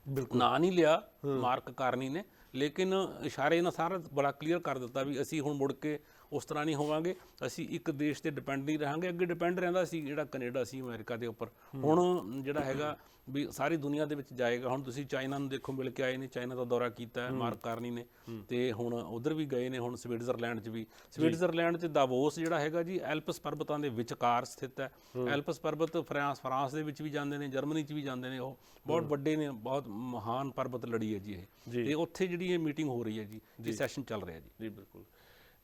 ਬਿਲਕੁਲ। ਨਾਂ ਨਹੀਂ ਲਿਆ ਮਾਰਕ ਕਾਰਨੀ ਨੇ ਲੇਕਿਨ ਇਸ਼ਾਰੇ ਨਾਲ ਸਾਰਾ ਬੜਾ ਕਲੀਅਰ ਕਰ ਦਿੱਤਾ ਵੀ ਅਸੀਂ ਹੁਣ ਮੁੜ ਕੇ ਉਸ ਤਰ੍ਹਾਂ ਨਹੀਂ ਹੋਵਾਂਗੇ। ਅਸੀਂ ਇੱਕ ਦੇਸ਼ ਤੇ ਡਿਪੈਂਡ ਨਹੀਂ ਰਹਾਂਗੇ। ਅੱਗੇ ਡਿਪੈਂਡ ਰਹਿੰਦਾ ਸੀ ਜਿਹੜਾ ਕੈਨੇਡਾ ਸੀ ਅਮਰੀਕਾ ਦੇ ਉੱਪਰ। ਹੁਣ ਜਿਹੜਾ ਹੈਗਾ ਵੀ ਸਾਰੀ ਦੁਨੀਆ ਦੇ ਵਿੱਚ ਜਾਏਗਾ। ਹੁਣ ਤੁਸੀਂ ਚਾਈਨਾ ਨੂੰ ਦੇਖੋ ਮਿਲ ਕੇ ਆਏ ਨੇ। ਚਾਈਨਾ ਦਾ ਦੌਰਾ ਕੀਤਾ ਹੈ ਮਾਰਕ ਕਾਰਨੀ ਨੇ ਤੇ ਹੁਣ ਉਧਰ ਵੀ ਗਏ ਨੇ ਹੁਣ ਸਵਿਟਜ਼ਰਲੈਂਡ 'ਚ ਵੀ। ਸਵਿਟਜ਼ਰਲੈਂਡ 'ਚ ਦਾਵੋਸ ਜਿਹੜਾ ਹੈਗਾ ਜੀ ਐਲਪਸ ਪਰਬਤਾਂ ਦੇ ਵਿਚਕਾਰ ਸਥਿਤ ਹੈ। ਐਲਪਸ ਪਰਬਤ ਫਰਾਂਸ ਫਰਾਂਸ ਦੇ ਵਿੱਚ ਵੀ ਜਾਂਦੇ ਨੇ ਜਰਮਨੀ 'ਚ ਵੀ ਜਾਂਦੇ ਨੇ ਉਹ। ਬਹੁਤ ਵੱਡੇ ਨੇ ਬਹੁਤ ਮਹਾਨ ਪਰਬਤ ਲੜੀ ਹੈ ਜੀ ਇਹ। ਤੇ ਉੱਥੇ ਜਿਹੜੀ ਇਹ ਮੀਟਿੰਗ ਹੋ ਰਹੀ ਹੈ ਜੀ ਇਹ ਸੈਸ਼ਨ ਚੱਲ ਰਿਹਾ ਜੀ। ਜੀ ਬਿਲਕੁਲ।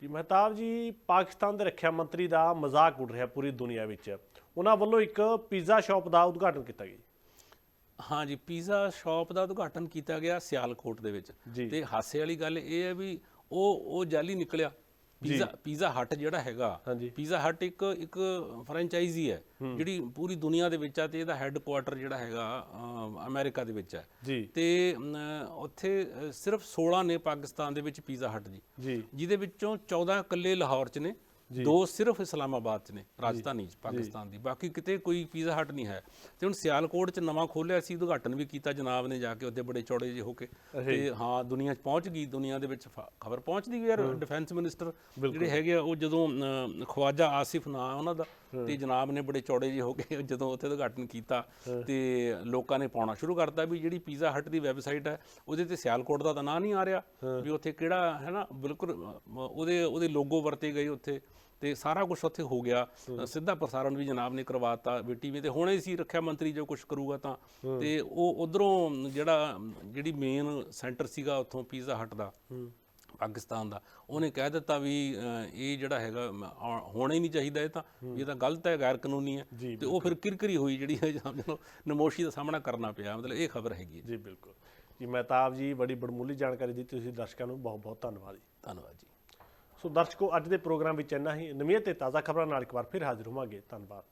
ਜੀ ਮਹਿਤਾਬ ਜੀ ਪਾਕਿਸਤਾਨ ਦੇ ਰੱਖਿਆ ਮੰਤਰੀ ਦਾ ਮਜ਼ਾਕ ਉੱਡ ਰਿਹਾ ਪੂਰੀ ਦੁਨੀਆ ਵਿੱਚ। ਉਹਨਾਂ ਵੱਲੋਂ ਇੱਕ ਪੀਜ਼ਾ ਸ਼ਾਪ ਦਾ ਉਦਘਾਟਨ ਕੀਤਾ ਗਿਆ ਹਾਂ ਜੀ ਪੀਜ਼ਾ ਸ਼ਾਪ ਦਾ ਉਦਘਾਟਨ ਕੀਤਾ ਗਿਆ ਸਿਆਲਕੋਟ ਦੇ ਵਿੱਚ। ਤੇ ਹਾਸੇ ਵਾਲੀ ਗੱਲ ਇਹ ਹੈ ਵੀ ਉਹ ਉਹ ਜਾਲੀ ਨਿਕਲਿਆ। ਪੀਜ਼ਾ ਪੀਜ਼ਾ ਹਟ ਜਿਹੜਾ ਹੈਗਾ। ਪੀਜ਼ਾ ਹਟ ਇੱਕ ਇੱਕ ਫਰੈਂਚਾਈਜ਼ੀ ਹੈ ਜਿਹੜੀ ਪੂਰੀ ਦੁਨੀਆ ਦੇ ਵਿੱਚ ਆ ਤੇ ਇਹਦਾ ਹੈੱਡਕੁਆਟਰ ਜਿਹੜਾ ਹੈਗਾ ਅਮਰੀਕਾ ਦੇ ਵਿੱਚ ਹੈ। ਤੇ ਉੱਥੇ ਸਿਰਫ 16 ਨੇ ਪਾਕਿਸਤਾਨ ਦੇ ਵਿੱਚ ਪੀਜ਼ਾ ਹਟ ਜੀ। ਜੀ। ਜਿਹਦੇ ਵਿੱਚੋਂ 14 ਇਕੱਲੇ ਲਾਹੌਰ 'ਚ ਨੇ। ਦੋ ਸਿਰਫ ਇਸਲਾਮਾਬਾਦ 'ਚ ਨੇ ਰਾਜਧਾਨੀ 'ਚ ਪਾਕਿਸਤਾਨ ਦੀ। ਬਾਕੀ ਕਿਤੇ ਕੋਈ ਪੀਜ਼ਾ ਹਟ ਨਹੀਂ ਹੈ। ਤੇ ਹੁਣ ਸਿਆਲਕੋਟ 'ਚ ਨਵਾਂ ਖੋਲਿਆ ਸੀ ਉਦਘਾਟਨ ਵੀ ਕੀਤਾ ਜਨਾਬ ਨੇ ਜਾ ਕੇ ਉੱਥੇ ਬੜੇ ਚੌੜੇ ਜਿਹੇ ਹੋ ਕੇ। ਤੇ ਹਾਂ ਦੁਨੀਆ 'ਚ ਪਹੁੰਚ ਗਈ ਦੁਨੀਆ ਦੇ ਵਿੱਚ ਖਬਰ ਪਹੁੰਚਦੀ ਵੀ ਯਾਰ ਡਿਫੈਂਸ ਮਿਨਿਸਟਰ ਜਿਹੜੇ ਹੈਗੇ ਆ ਉਹ ਜਦੋਂ ਖਵਾਜਾ ਆਸਿਫ ਨਾਂ ਉਹਨਾਂ ਦਾ ਤੇ ਜਨਾਬ ਨੇ ਬੜੇ ਚੌੜੇ ਜਿਹੇ ਹੋ ਕੇ ਜਦੋਂ ਉੱਥੇ ਉਦਘਾਟਨ ਕੀਤਾ ਤੇ ਲੋਕਾਂ ਨੇ ਪਾਉਣਾ ਸ਼ੁਰੂ ਕਰਤਾ ਵੀ ਜਿਹੜੀ ਪੀਜ਼ਾ ਹਟ ਦੀ ਵੈਬਸਾਈਟ ਹੈ ਉਹਦੇ ਤੇ ਸਿਆਲਕੋਟ ਦਾ ਤਾਂ ਨਾਂ ਨਹੀਂ ਆ ਰਿਹਾ ਵੀ ਉੱਥੇ ਕਿਹੜਾ ਹੈ ਨਾ ਬਿਲਕੁਲ ਉਹਦੇ ਉਹਦੇ ਲੋਗੋ ਵਰਤੇ ਗਏ ਉੱਥੇ ਤੇ ਸਾਰਾ ਕੁਝ ਉੱਥੇ ਹੋ ਗਿਆ। ਸਿੱਧਾ ਪ੍ਰਸਾਰਣ ਵੀ ਜਨਾਬ ਨੇ ਕਰਵਾਤਾ ਵੀ ਟੀਵੀ ਤੇ ਹੁਣੇ ਸੀ ਰੱਖਿਆ ਮੰਤਰੀ ਜੋ ਕੁਝ ਕਰੂਗਾ ਤਾਂ। ਤੇ ਉਹ ਉਧਰੋਂ ਜਿਹੜਾ ਜਿਹੜੀ ਮੇਨ ਸੈਂਟਰ ਸੀਗਾ ਉੱਥੋਂ ਪੀਜ਼ਾ ਹਟ ਦਾ ਪਾਕਿਸਤਾਨ ਦਾ। ਉਹਨੇ ਕਹਿ ਦਿੱਤਾ ਵੀ ਇਹ ਜਿਹੜਾ ਹੈਗਾ ਹੋਣਾ ਹੀ ਨਹੀਂ ਚਾਹੀਦਾ ਇਹ ਤਾਂ ਇਹ ਤਾਂ ਗਲਤ ਹੈ ਗੈਰ ਕਾਨੂੰਨੀ ਹੈ ਤੇ ਉਹ ਫਿਰ ਕਿਰਕਰੀ ਹੋਈ ਜਿਹੜੀ ਹੈ ਸਮਝ ਲਓ ਨਮੋਸ਼ੀ ਦਾ ਸਾਹਮਣਾ ਕਰਨਾ ਪਿਆ ਮਤਲਬ ਇਹ ਖਬਰ ਹੈਗੀ ਜੀ ਬਿਲਕੁਲ। ਜੀ ਮਹਿਤਾਬ ਜੀ ਬੜੀ ਬੜਮੁੱਲੀ ਜਾਣਕਾਰੀ ਦਿੱਤੀ ਤੁਸੀਂ ਦਰਸ਼ਕਾਂ ਨੂੰ ਬਹੁਤ ਬਹੁਤ ਧੰਨਵਾਦ ਜੀ। ਧੰਨਵਾਦ ਜੀ। ਸੋ ਦਰਸ਼ਕੋ ਅੱਜ ਦੇ ਪ੍ਰੋਗਰਾਮ ਵਿੱਚ ਇੰਨਾ ਹੀ। ਨਵੀਆਂ ਤੇ ਤਾਜ਼ਾ ਖਬਰਾਂ ਨਾਲ ਇੱਕ ਵਾਰ ਫਿਰ ਹਾਜ਼ਰ ਹੋਵਾਂਗੇ। ਧੰਨਵਾਦ।